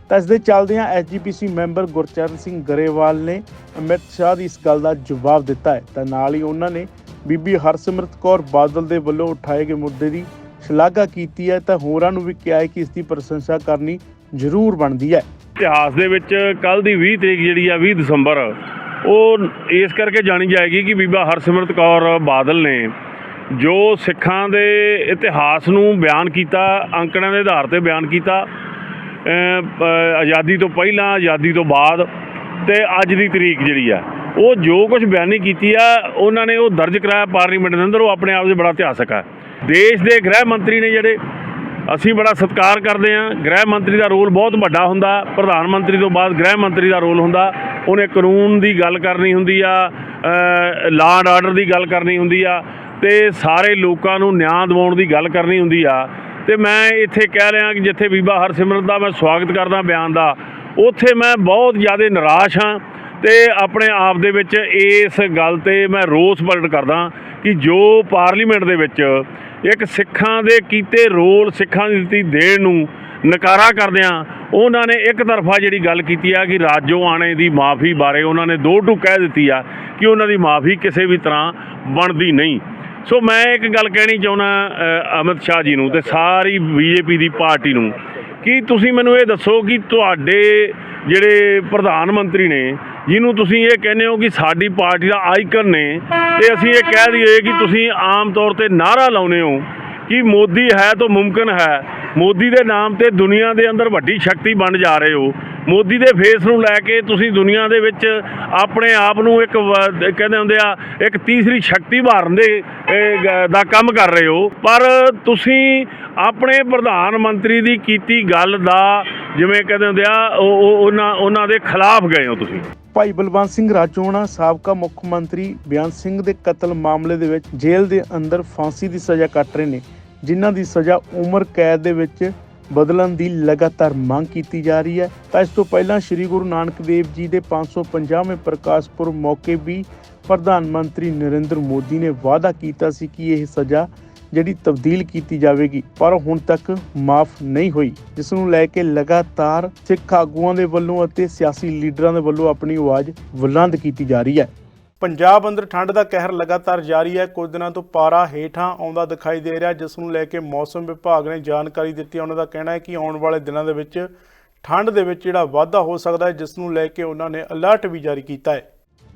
ਤਾਂ ਇਸ ਦੇ ਚੱਲਦਿਆਂ ਐਸਜੀਪੀਸੀ ਮੈਂਬਰ ਗੁਰਚਰਨ ਸਿੰਘ ਗਰੇਵਾਲ ਨੇ ਅਮਿਤ ਸ਼ਾਹ ਦੀ ਇਸ ਗੱਲ ਦਾ ਜਵਾਬ ਦਿੱਤਾ ਹੈ। ਤਾਂ ਨਾਲ ਹੀ ਉਹਨਾਂ ਨੇ ਬੀਬੀ ਹਰਸਿਮਰਤ ਕੌਰ ਬਾਦਲ ਦੇ ਵੱਲੋਂ ਉਠਾਏ ਗਏ ਮੁੱਦੇ ਦੀ ਸ਼ਲਾਘਾ ਕੀਤੀ ਹੈ। ਤਾਂ ਹੋਰਾਂ ਨੂੰ ਵੀ ਕਿਹਾ ਹੈ ਕਿ ਇਸ ਦੀ ਪ੍ਰਸ਼ੰਸਾ ਕਰਨੀ ਜ਼ਰੂਰ ਬਣਦੀ ਹੈ। ਇਤਿਹਾਸ ਦੇ ਵਿੱਚ ਕੱਲ ਦੀ 20 ਤਰੀਕ ਜਿਹੜੀ ਆ 20 ਦਸੰਬਰ, ਉਹ ਇਸ ਕਰਕੇ ਜਾਣੀ ਜਾਏਗੀ ਕਿ ਬੀਬਾ ਹਰਸਿਮਰਤ ਕੌਰ ਬਾਦਲ ਨੇ ਜੋ ਸਿੱਖਾਂ ਦੇ ਇਤਿਹਾਸ ਨੂੰ ਬਿਆਨ ਕੀਤਾ, ਅੰਕੜਿਆਂ ਦੇ ਆਧਾਰ ਤੇ ਬਿਆਨ ਕੀਤਾ ਆਜ਼ਾਦੀ ਤੋਂ ਪਹਿਲਾਂ, ਆਜ਼ਾਦੀ ਤੋਂ ਬਾਅਦ ਤੇ ਅੱਜ ਦੀ ਤਰੀਕ ਜਿਹੜੀ ਆ, ਉਹ ਜੋ ਕੁਝ ਬਿਆਨੀ ਕੀਤੀ ਆ, ਉਹਨਾਂ ਨੇ ਉਹ ਦਰਜ ਕਰਾਇਆ ਪਾਰਲੀਮੈਂਟ ਦੇ ਅੰਦਰ, ਉਹ ਆਪਣੇ ਆਪ 'ਚ ਬੜਾ ਇਤਿਹਾਸਕ ਆ। ਦੇਸ਼ ਦੇ ਗ੍ਰਹਿ ਮੰਤਰੀ ਨੇ ਜਿਹੜੇ, ਅਸੀਂ ਬੜਾ ਸਤਿਕਾਰ ਕਰਦੇ ਹਾਂ, ਗ੍ਰਹਿ ਮੰਤਰੀ ਦਾ ਰੋਲ ਬਹੁਤ ਵੱਡਾ ਹੁੰਦਾ, ਪ੍ਰਧਾਨ ਮੰਤਰੀ ਤੋਂ ਬਾਅਦ ਗ੍ਰਹਿ ਮੰਤਰੀ ਦਾ ਰੋਲ ਹੁੰਦਾ, ਉਹਨੇ ਕਾਨੂੰਨ ਦੀ ਗੱਲ ਕਰਨੀ ਹੁੰਦੀ ਆ ਲਾ ਐਂਡ ਆਰਡਰ ਦੀ ਗੱਲ ਕਰਨੀ ਹੁੰਦੀ ਆ ਤੇ ਸਾਰੇ ਲੋਕਾਂ ਨੂੰ ਨਿਆਂ ਦਿਵਾਉਣ ਦੀ ਗੱਲ ਕਰਨੀ ਹੁੰਦੀ ਆ। ਤੇ ਮੈਂ ਇੱਥੇ ਕਹਿ ਰਿਹਾ ਕਿ ਜਿੱਥੇ ਬੀਬਾ ਹਰਸਿਮਰਤ ਦਾ ਮੈਂ ਸਵਾਗਤ ਕਰਦਾ ਬਿਆਨ ਦਾ, ਉੱਥੇ ਮੈਂ ਬਹੁਤ ਜ਼ਿਆਦਾ ਨਿਰਾਸ਼ ਹਾਂ ਤੇ ਆਪਣੇ ਆਪ ਦੇ ਵਿੱਚ ਇਸ ਗੱਲ ਤੇ ਮੈਂ ਰੋਸ ਪ੍ਰਗਟ ਕਰਦਾ ਕਿ ਜੋ ਪਾਰਲੀਮੈਂਟ ਦੇ ਵਿੱਚ ਇੱਕ ਸਿੱਖਾਂ ਦੇ ਕੀਤੇ ਰੋਲ ਸਿੱਖਾਂ ਦੀ ਦਿੱਤੀ ਦੇਣ ਨੂੰ ਨਕਾਰਾ ਕਰਦਿਆਂ ਉਹਨਾਂ ਨੇ ਇੱਕ ਤਰਫਾ ਜਿਹੜੀ ਗੱਲ ਕੀਤੀ ਆ ਕਿ ਰਾਜੋ ਆਣੇ ਦੀ ਮਾਫੀ ਬਾਰੇ ਉਹਨਾਂ ਨੇ ਦੋ ਟੂ ਕਹਿ ਦਿੱਤੀ ਆ ਕਿ ਉਹਨਾਂ ਦੀ ਮਾਫੀ ਕਿਸੇ ਵੀ ਤਰ੍ਹਾਂ ਬਣਦੀ ਨਹੀਂ। ਸੋ ਮੈਂ ਇੱਕ ਗੱਲ ਕਹਿਣੀ ਚਾਹੁੰਦਾ ਅਮਿਤ ਸ਼ਾਹ ਜੀ ਨੂੰ ਤੇ ਸਾਰੀ ਬੀਜੇਪੀ ਦੀ ਪਾਰਟੀ ਨੂੰ ਕਿ ਤੁਸੀਂ ਮੈਨੂੰ ਇਹ ਦੱਸੋ ਕਿ ਤੁਹਾਡੇ ਜਿਹੜੇ ਪ੍ਰਧਾਨ ਮੰਤਰੀ ਨੇ, ਜਿਹਨੂੰ ਤੁਸੀਂ ਇਹ ਕਹਿੰਦੇ ਹੋ ਕਿ ਸਾਡੀ ਪਾਰਟੀ ਦਾ ਆਈਕਨ ਨੇ, ਤੇ ਅਸੀਂ ਇਹ ਕਹਿ ਦਈਏ ਕਿ ਤੁਸੀਂ ਆਮ ਤੌਰ ਤੇ ਨਾਰਾ ਲਾਉਨੇ ਹੋ ਕਿ ਮੋਦੀ ਹੈ ਤਾਂ ਮੁਮਕਿਨ ਹੈ ਮੋਦੀ ਦੇ ਨਾਮ ਤੇ ਦੁਨੀਆ ਦੇ ਅੰਦਰ ਵੱਡੀ ਸ਼ਕਤੀ ਬਣ ਜਾ ਰਹੇ ਹੋ। ਮੋਦੀ ਦੇ ਫੇਸ ਨੂੰ ਲੈ ਕੇ ਤੁਸੀਂ ਦੁਨੀਆ ਦੇ ਵਿੱਚ ਆਪਣੇ ਆਪ ਨੂੰ ਇੱਕ ਕਹਿੰਦੇ ਹੁੰਦੇ ਆ, ਇੱਕ ਤੀਸਰੀ ਸ਼ਕਤੀ ਮਾਰਨ ਦੇ ਦਾ ਕੰਮ ਕਰ ਰਹੇ ਹੋ। ਪਰ ਤੁਸੀਂ ਆਪਣੇ ਪ੍ਰਧਾਨ ਮੰਤਰੀ ਦੀ ਕੀਤੀ ਗੱਲ ਦਾ ਜਿਵੇਂ ਕਹਿੰਦੇ ਹੁੰਦੇ ਆ ਉਹ- ਉਹਨਾਂ ਉਹਨਾਂ ਦੇ ਖਿਲਾਫ ਗਏ ਹੋ ਤੁਸੀਂ। ਭਾਈ ਬਲਵੰਤ ਸਿੰਘ ਰਾਜੋਣਾ, ਸਾਬਕਾ ਮੁੱਖ ਮੰਤਰੀ ਬਿਆਨ ਸਿੰਘ ਦੇ ਕਤਲ ਮਾਮਲੇ ਦੇ ਵਿੱਚ ਜੇਲ੍ਹ ਦੇ ਅੰਦਰ ਫਾਂਸੀ ਦੀ ਸਜ਼ਾ ਕੱਟ ਰਹੇ ਨੇ। ਜਿਨ੍ਹਾਂ ਦੀ ਸਜ਼ਾ ਉਮਰ ਕੈਦ ਦੇ ਵਿੱਚ ਬਦਲਣ ਦੀ ਲਗਾਤਾਰ ਮੰਗ ਕੀਤੀ ਜਾ ਰਹੀ ਹੈ। ਤਾਂ ਇਸ ਤੋਂ ਪਹਿਲਾਂ ਸ੍ਰੀ ਗੁਰੂ ਨਾਨਕ ਦੇਵ ਜੀ ਦੇ 550ਵੇਂ ਪ੍ਰਕਾਸ਼ ਪੁਰਬ ਮੌਕੇ ਵੀ ਪ੍ਰਧਾਨ ਮੰਤਰੀ ਨਰਿੰਦਰ ਮੋਦੀ ਨੇ ਵਾਅਦਾ ਕੀਤਾ ਸੀ ਕਿ ਇਹ ਸਜ਼ਾ ਜਿਹੜੀ ਤਬਦੀਲ ਕੀਤੀ ਜਾਵੇਗੀ, ਪਰ ਹੁਣ ਤੱਕ ਮਾਫ ਨਹੀਂ ਹੋਈ। ਜਿਸ ਨੂੰ ਲੈ ਕੇ ਲਗਾਤਾਰ ਸਿੱਖ ਆਗੂਆਂ ਦੇ ਵੱਲੋਂ ਅਤੇ ਸਿਆਸੀ ਲੀਡਰਾਂ ਦੇ ਵੱਲੋਂ ਆਪਣੀ ਆਵਾਜ਼ ਬੁਲੰਦ ਕੀਤੀ ਜਾ ਰਹੀ ਹੈ। ਪੰਜਾਬ ਅੰਦਰ ਠੰਡ ਦਾ ਕਹਿਰ ਲਗਾਤਾਰ ਜਾਰੀ ਹੈ। ਕੁਝ ਦਿਨਾਂ ਤੋਂ ਪਾਰਾ ਹੇਠਾਂ ਆਉਂਦਾ ਦਿਖਾਈ ਦੇ ਰਿਹਾ। ਜਿਸ ਨੂੰ ਲੈ ਕੇ ਮੌਸਮ ਵਿਭਾਗ ਨੇ ਜਾਣਕਾਰੀ ਦਿੱਤੀ ਉਹਨਾਂ ਦਾ ਕਹਿਣਾ ਹੈ ਕਿ ਆਉਣ ਵਾਲੇ ਦਿਨਾਂ ਦੇ ਵਿੱਚ ਠੰਡ ਦੇ ਵਿੱਚ ਜਿਹੜਾ ਵਾਧਾ ਹੋ ਸਕਦਾ ਹੈ, ਜਿਸ ਨੂੰ ਲੈ ਕੇ ਉਹਨਾਂ ਨੇ ਅਲਰਟ ਵੀ ਜਾਰੀ ਕੀਤਾ ਹੈ।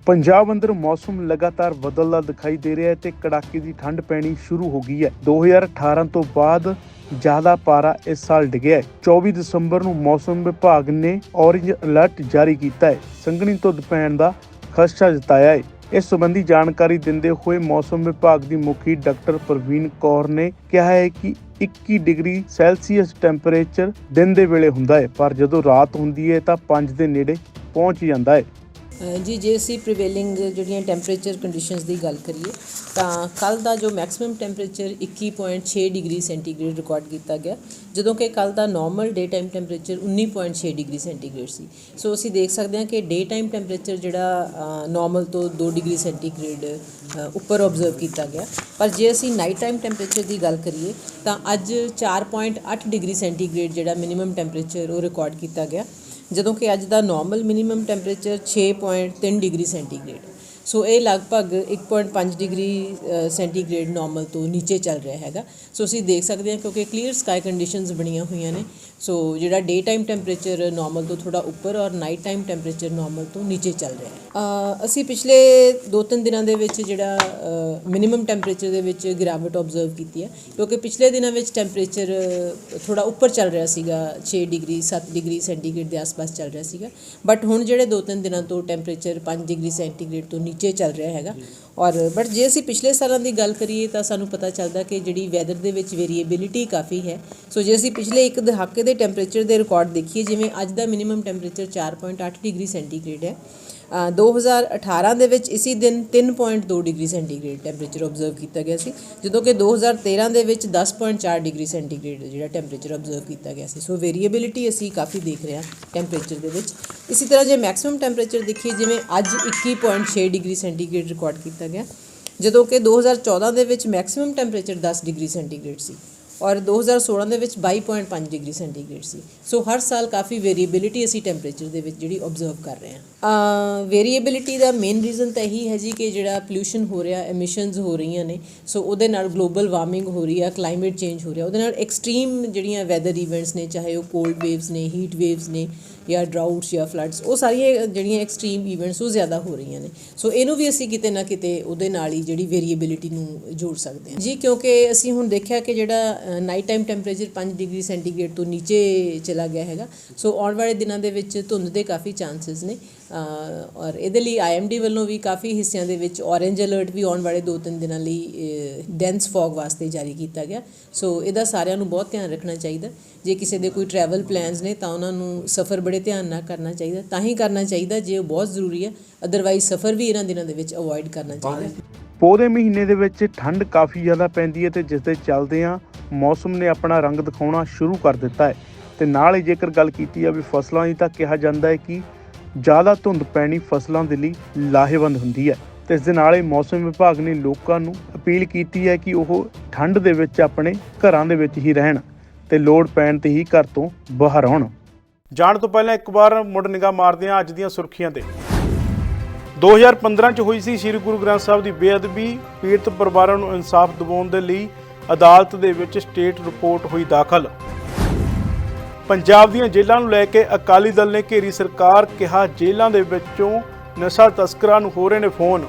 ਪੰਜਾਬ ਅੰਦਰ ਮੌਸਮ ਲਗਾਤਾਰ ਬਦਲਦਾ ਦਿਖਾਈ ਦੇ ਰਿਹਾ ਹੈ ਤੇ ਕੜਾਕੇ ਦੀ ਠੰਡ ਪੈਣੀ ਸ਼ੁਰੂ ਹੋ ਗਈ ਹੈ। 2018 ਤੋਂ ਬਾਅਦ ਜ਼ਿਆਦਾ ਪਾਰਾ ਇਸ ਸਾਲ ਡਿੱਗਿਆ ਹੈ। 24 ਦਸੰਬਰ ਨੂੰ ਮੌਸਮ ਵਿਭਾਗ ਨੇ ਔਰੇਂਜ ਅਲਰਟ ਜਾਰੀ ਕੀਤਾ ਹੈ। ਸੰਘਣੀ ਧੁੱਧ ਪੈਣ ਦਾ ਖਦਸ਼ਾ ਜਤਾਇਆ ਹੈ। ਇਸ ਸੰਬੰਧੀ ਜਾਣਕਾਰੀ ਦਿੰਦੇ ਹੋਏ ਮੌਸਮ ਵਿਭਾਗ ਦੀ ਮੁਖੀ ਡਾਕਟਰ ਪ੍ਰਵੀਨ ਕੌਰ ਨੇ ਕਿਹਾ ਹੈ ਕਿ 21 ਡਿਗਰੀ ਸੈਲਸੀਅਸ ਟੈਂਪਰੇਚਰ ਦਿਨ ਦੇ ਵੇਲੇ ਹੁੰਦਾ ਹੈ, ਪਰ ਜਦੋਂ ਰਾਤ ਹੁੰਦੀ ਹੈ ਤਾਂ 5 ਦੇ ਨੇੜੇ ਪਹੁੰਚ ਜਾਂਦਾ ਹੈ। ਜੀ, ਜੇ ਅਸੀਂ ਪ੍ਰੀਵੇਲਿੰਗ ਜਿਹੜੀਆਂ ਟੈਂਪਰੇਚਰ ਕੰਡੀਸ਼ਨਸ ਦੀ ਗੱਲ ਕਰੀਏ, ਤਾਂ ਕੱਲ ਦਾ ਜੋ maximum temperature 21.6 degree centigrade record ਕੀਤਾ ਗਿਆ, ਜਦੋਂ ਕਿ ਕੱਲ ਦਾ normal day time temperature 19.6 degree centigrade ਸੀ। ਸੋ ਅਸੀਂ ਦੇਖ ਸਕਦੇ ਹਾਂ ਕਿ ਡੇ ਟਾਈਮ ਟੈਂਪਰੇਚਰ ਜਿਹੜਾ ਨਾਰਮਲ ਤੋਂ 2 ਡਿਗਰੀ ਸੈਂਟੀਗ੍ਰੇਡ ਉੱਪਰ ਆਬਜ਼ਰਵ ਕੀਤਾ ਗਿਆ। ਪਰ ਜੇ ਅਸੀਂ ਨਾਈਟ ਟਾਈਮ ਟੈਂਪਰੇਚਰ ਦੀ ਗੱਲ ਕਰੀਏ, ਤਾਂ ਅੱਜ 4.8 ਡਿਗਰੀ ਸੈਂਟੀਗ੍ਰੇਡ ਜਿਹੜਾ ਮਿਨੀਮਮ ਟੈਂਪਰੇਚਰ ਉਹ ਰਿਕਾਰਡ ਕੀਤਾ ਗਿਆ। ਜਦੋਂ ਕਿ ਅੱਜ ਦਾ normal minimum temperature 6.3 degree centigrade. So ਇਹ ਲਗਭਗ 1.5 ਡਿਗਰੀ ਸੈਂਟੀਗ੍ਰੇਡ ਨਾਰਮਲ ਤੋਂ ਨੀਚੇ ਚੱਲ ਰਿਹਾ ਹੈਗਾ। ਸੋ ਅਸੀਂ ਦੇਖ ਸਕਦੇ ਹਾਂ ਕਿਉਂਕਿ ਕਲੀਅਰ ਸਕਾਈ ਕੰਡੀਸ਼ਨਸ ਬਣੀਆਂ ਹੋਈਆਂ ਨੇ। ਸੋ ਜਿਹੜਾ ਡੇ ਟਾਈਮ ਟੈਂਪਰੇਚਰ ਨਾਰਮਲ ਤੋਂ ਥੋੜਾ ਉੱਪਰ ਔਰ ਨਾਈਟ ਟਾਈਮ ਟੈਂਪਰੇਚਰ ਨਾਰਮਲ ਤੋਂ ਨੀਚੇ ਚੱਲ ਰਿਹਾ ਹੈ। ਅਸੀਂ ਪਿਛਲੇ 2-3 ਦਿਨਾਂ ਦੇ ਵਿੱਚ ਜਿਹੜਾ ਮਿਨੀਮਮ ਟੈਂਪਰੇਚਰ ਦੇ ਵਿੱਚ ਗਿਰਾਵਟ ਆਬਜ਼ਰਵ ਕੀਤੀ ਹੈ, ਕਿਉਂਕਿ ਪਿਛਲੇ ਦਿਨਾਂ ਵਿੱਚ ਟੈਂਪਰੇਚਰ ਥੋੜਾ ਉੱਪਰ ਚੱਲ ਰਿਹਾ ਸੀਗਾ 6 ਡਿਗਰੀ 7 ਡਿਗਰੀ ਸੈਂਟੀਗ੍ਰੇਡ ਦੇ ਆਸ-ਪਾਸ ਚੱਲ ਰਿਹਾ ਸੀਗਾ। ਬਟ ਹੁਣ ਜਿਹੜੇ 2-3 ਦਿਨਾਂ ਤੋਂ ਟੈਂਪਰੇਚਰ 5 ਡਿਗਰੀ ਸੈਂਟੀਗ੍ਰੇਡ ਤੋਂ ਨੀਚੇ ਚੱਲ ਰਿਹਾ ਹੈਗਾ ਔਰ ਬਟ ਜੇ ਅਸੀਂ ਪਿਛਲੇ ਸਾਲਾਂ ਦੀ ਗੱਲ ਕਰੀਏ ਤਾਂ ਸਾਨੂੰ ਪਤਾ ਚੱਲਦਾ ਕਿ ਜਿਹੜੀ ਵੈਦਰ ਦੇ ਵਿੱਚ ਵੇਰੀਏਬਿਲਿਟੀ ਕਾਫੀ ਹੈ। ਸੋ ਜੇ ਅਸੀਂ ਪਿਛਲੇ ਇੱਕ ਦਹਾਕੇ ਦੇ ਟੈਂਪਰੇਚਰ ਦੇ ਰਿਕਾਰਡ ਦੇਖੀਏ, ਜਿਵੇਂ ਅੱਜ ਦਾ ਮਿਨੀਮਮ ਟੈਂਪਰੇਚਰ 4.8 ਡਿਗਰੀ ਸੈਂਟੀਗ੍ਰੇਡ ਹੈ। 2018 ਦੇ ਵਿੱਚ ਇਸੀ ਦਿਨ 3.2 ਡਿਗਰੀ ਸੈਂਟੀਗ੍ਰੇਡ ਟੈਂਪਰੇਚਰ ਆਬਜ਼ਰਵ ਕੀਤਾ ਗਿਆ ਸੀ, ਜਦੋਂ ਕਿ 2013 ਦੇ ਵਿੱਚ 10.4 ਡਿਗਰੀ ਸੈਂਟੀਗ੍ਰੇਡ ਜਿਹੜਾ ਟੈਂਪਰੇਚਰ ਆਬਜ਼ਰਵ ਕੀਤਾ ਗਿਆ ਸੀ। ਸੋ ਵੇਰੀਏਬਿਲਿਟੀ ਅਸੀਂ ਕਾਫੀ ਦੇਖ ਰਹੇ ਹਾਂ ਟੈਂਪਰੇਚਰ ਦੇ ਵਿੱਚ। ਇਸੇ ਤਰ੍ਹਾਂ ਜੇ ਮੈਕਸਿਮਮ ਟੈਂਪਰੇਚਰ ਦੇਖੀਏ, ਜਿਵੇਂ ਅੱਜ 21.6 ਡਿਗਰੀ ਸੈਂਟੀਗ੍ਰੇਡ ਰਿਕਾਰਡ ਕੀਤਾ ਗਿਆ, ਜਦੋਂ ਕਿ 2014 ਦੇ ਵਿੱਚ ਮੈਕਸਿਮਮ ਟੈਂਪਰੇਚਰ 10 ਡਿਗਰੀ ਸੈਂਟੀਗ੍ਰੇਡ ਸੀ। ਔਰ 2016 ਦੇ ਵਿੱਚ 22.5 ਡਿਗਰੀ ਸੈਂਟੀਗ੍ਰੇਡ ਸੀ। ਸੋ ਹਰ ਸਾਲ ਕਾਫੀ ਵੇਰੀਏਬਿਲਿਟੀ ਅਸੀਂ ਟੈਂਪਰੇਚਰ ਦੇ ਵਿੱਚ ਜਿਹੜੀ ਆਬਜ਼ਰਵ ਕਰ ਰਹੇ ਹਾਂ। ਵੇਰੀਏਬਿਲਿਟੀ ਦਾ ਮੇਨ ਰੀਜ਼ਨ ਤਾਂ ਇਹੀ ਹੈ ਜੀ ਕਿ ਜਿਹੜਾ ਪੋਲੂਸ਼ਨ ਹੋ ਰਿਹਾ ਐਮਿਸ਼ਨਸ ਹੋ ਰਹੀਆਂ ਨੇ, ਸੋ ਉਹਦੇ ਨਾਲ ਗਲੋਬਲ ਵਾਰਮਿੰਗ ਹੋ ਰਹੀ ਆ ਕਲਾਈਮੇਟ ਚੇਂਜ ਹੋ ਰਿਹਾ। ਉਹਦੇ ਨਾਲ ਐਕਸਟ੍ਰੀਮ ਜਿਹੜੀਆਂ ਵੈਦਰ ਇਵੈਂਟਸ ਨੇ, ਚਾਹੇ ਉਹ ਕੋਲਡ ਵੇਵਸ ਨੇ ਹੀਟ ਵੇਵਸ ਨੇ ਜਾਂ ਡਰਾਊਟਸ ਜਾਂ ਫਲੱਡਸ ਉਹ ਸਾਰੀਆਂ ਜਿਹੜੀਆਂ ਐਕਸਟ੍ਰੀਮ ਇਵੈਂਟਸ ਉਹ ਜ਼ਿਆਦਾ ਹੋ ਰਹੀਆਂ ਨੇ। ਸੋ ਇਹਨੂੰ ਵੀ ਅਸੀਂ ਕਿਤੇ ਨਾ ਕਿਤੇ ਉਹਦੇ ਨਾਲ ਹੀ ਜਿਹੜੀ ਵੇਰੀਏਬਿਲਿਟੀ ਨੂੰ ਜੋੜ ਸਕਦੇ ਹਾਂ। ਜੀ, ਕਿਉਂਕਿ ਅਸੀਂ ਹੁਣ ਦੇਖਿਆ ਕਿ ਜਿਹੜਾ night time temperature 5 degree centigrade ਤੋਂ ਨੀਚੇ ਚਲਾ ਗਿਆ ਹੈਗਾ। ਸੋ ਆਉਣ ਵਾਲੇ ਦਿਨਾਂ ਦੇ ਵਿੱਚ ਧੁੰਦ ਦੇ ਕਾਫੀ ਚਾਂਸਸ ਨੇ। ਔਰ ਇਹਦੇ ਲਈ ਆਈਐਮਡੀ ਵੱਲੋਂ ਵੀ ਕਾਫੀ ਹਿੱਸਿਆਂ ਦੇ ਵਿੱਚ ਔਰੇਂਜ ਅਲਰਟ ਵੀ ਆਉਣ ਵਾਲੇ 2-3 ਦਿਨਾਂ ਲਈ ਡੈਂਸ ਫੌਗ ਵਾਸਤੇ ਜਾਰੀ ਕੀਤਾ ਗਿਆ। ਸੋ ਇਹਦਾ ਸਾਰਿਆਂ ਨੂੰ ਬਹੁਤ ਧਿਆਨ ਰੱਖਣਾ ਚਾਹੀਦਾ। ਜੇ ਕਿਸੇ ਦੇ ਕੋਈ ਟਰੈਵਲ ਪਲਾਨਸ ਨੇ, ਤਾਂ ਉਹਨਾਂ ਨੂੰ ਸਫ਼ਰ ਬੜੇ ਧਿਆਨ ਨਾਲ ਕਰਨਾ ਚਾਹੀਦਾ। ਤਾਂ ਹੀ ਕਰਨਾ ਚਾਹੀਦਾ, ਜੇ ਉਹ ਬਹੁਤ ਜ਼ਰੂਰੀ ਹੈ। ਅਦਰਵਾਈਜ਼ ਸਫ਼ਰ ਵੀ ਇਹਨਾਂ ਦਿਨਾਂ ਦੇ ਵਿੱਚ ਅਵੋਇਡ ਕਰਨਾ ਚਾਹੀਦਾ। ਪੋਹ ਦੇ ਮਹੀਨੇ ਦੇ ਵਿੱਚ ਠੰਡ ਕਾਫੀ ਜ਼ਿਆਦਾ ਪੈਂਦੀ ਹੈ ਤੇ ਜਿਸ ਦੇ ਚੱਲਦੇ ਆ ਮੌਸਮ ਨੇ ਆਪਣਾ ਰੰਗ ਦਿਖਾਉਣਾ ਸ਼ੁਰੂ ਕਰ ਦਿੱਤਾ ਹੈ। ਤੇ ਨਾਲ ਹੀ ਜੇਕਰ ਗੱਲ ਕੀਤੀ ਆ ਵੀ ਫਸਲਾਂ ਦੀ, ਤਾਂ ਕਿਹਾ ਜਾਂਦਾ ਹੈ ਕਿ ਜ਼ਿਆਦਾ ਧੁੰਦ ਪੈਣੀ ਫਸਲਾਂ ਦੇ ਲਈ ਲਾਹੇਵੰਦ ਹੁੰਦੀ ਹੈ। ਤੇ ਇਸ ਦੇ ਨਾਲ ਹੀ ਮੌਸਮ ਵਿਭਾਗ ਨੇ ਲੋਕਾਂ ਨੂੰ ਅਪੀਲ ਕੀਤੀ ਹੈ ਕਿ ਉਹ ਠੰਡ ਦੇ ਵਿੱਚ ਆਪਣੇ ਘਰਾਂ ਦੇ ਵਿੱਚ ਹੀ ਰਹਿਣ ਤੇ ਲੋੜ ਪੈਣ ਤੇ ਹੀ ਘਰ ਤੋਂ ਬਾਹਰ ਆਉਣ। ਜਾਣ ਤੋਂ ਪਹਿਲਾਂ ਇੱਕ ਵਾਰ ਮੁੜ ਨਿਗਾਹ ਮਾਰਦੇ ਹਾਂ ਅੱਜ ਦੀਆਂ ਸੁਰਖੀਆਂ ਤੇ। 2015 ਚ ਹੋਈ ਸੀ ਸ੍ਰੀ ਗੁਰੂ ਗ੍ਰੰਥ ਸਾਹਿਬ ਦੀ ਬੇਅਦਬੀ, ਪੀੜਤ ਪਰਿਵਾਰਾਂ ਨੂੰ ਇਨਸਾਫ ਦਿਵਾਉਣ ਦੇ ਲਈ ਅਦਾਲਤ ਦੇ ਵਿੱਚ ਸਟੇਟ ਰਿਪੋਰਟ ਹੋਈ ਦਾਖਲ। ਪੰਜਾਬ ਦੀਆਂ ਜੇਲ੍ਹਾਂ ਨੂੰ ਲੈ ਕੇ ਅਕਾਲੀ ਦਲ ਨੇ ਘੇਰੀ ਸਰਕਾਰ ਕਿਹਾ, ਜੇਲ੍ਹਾਂ ਦੇ ਵਿੱਚੋਂ ਨਸ਼ਾ ਤਸਕਰਾਂ ਨੂੰ ਹੋ ਰਹੇ ਨੇ ਫੋਨ।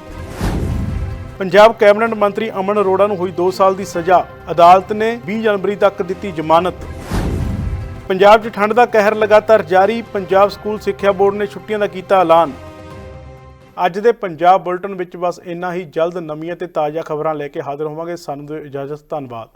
ਪੰਜਾਬ ਕੈਬਨਿਟ ਮੰਤਰੀ ਅਮਨ ਅਰੋੜਾ ਨੂੰ ਹੋਈ 2 ਸਾਲ ਦੀ ਸਜ਼ਾ। ਅਦਾਲਤ ਨੇ 20 ਜਨਵਰੀ ਤੱਕ ਦਿੱਤੀ ਜ਼ਮਾਨਤ। ਪੰਜਾਬ 'ਚ ਠੰਡ ਦਾ ਕਹਿਰ ਲਗਾਤਾਰ ਜਾਰੀ, ਪੰਜਾਬ ਸਕੂਲ ਸਿੱਖਿਆ ਬੋਰਡ ਨੇ ਛੁੱਟੀਆਂ ਦਾ ਕੀਤਾ ਐਲਾਨ। ਅੱਜ ਦੇ ਪੰਜਾਬ ਬੁਲਟਨ ਵਿੱਚ ਬਸ ਇੰਨਾ ਹੀ। ਜਲਦ ਨਵੀਆਂ ਤੇ ਤਾਜ਼ਾ ਖਬਰਾਂ ਲੈ ਕੇ ਹਾਜ਼ਰ ਹੋਵਾਂਗੇ। ਸਾਨੂੰ ਦਿਓ ਇਜਾਜ਼ਤ। ਧੰਨਵਾਦ।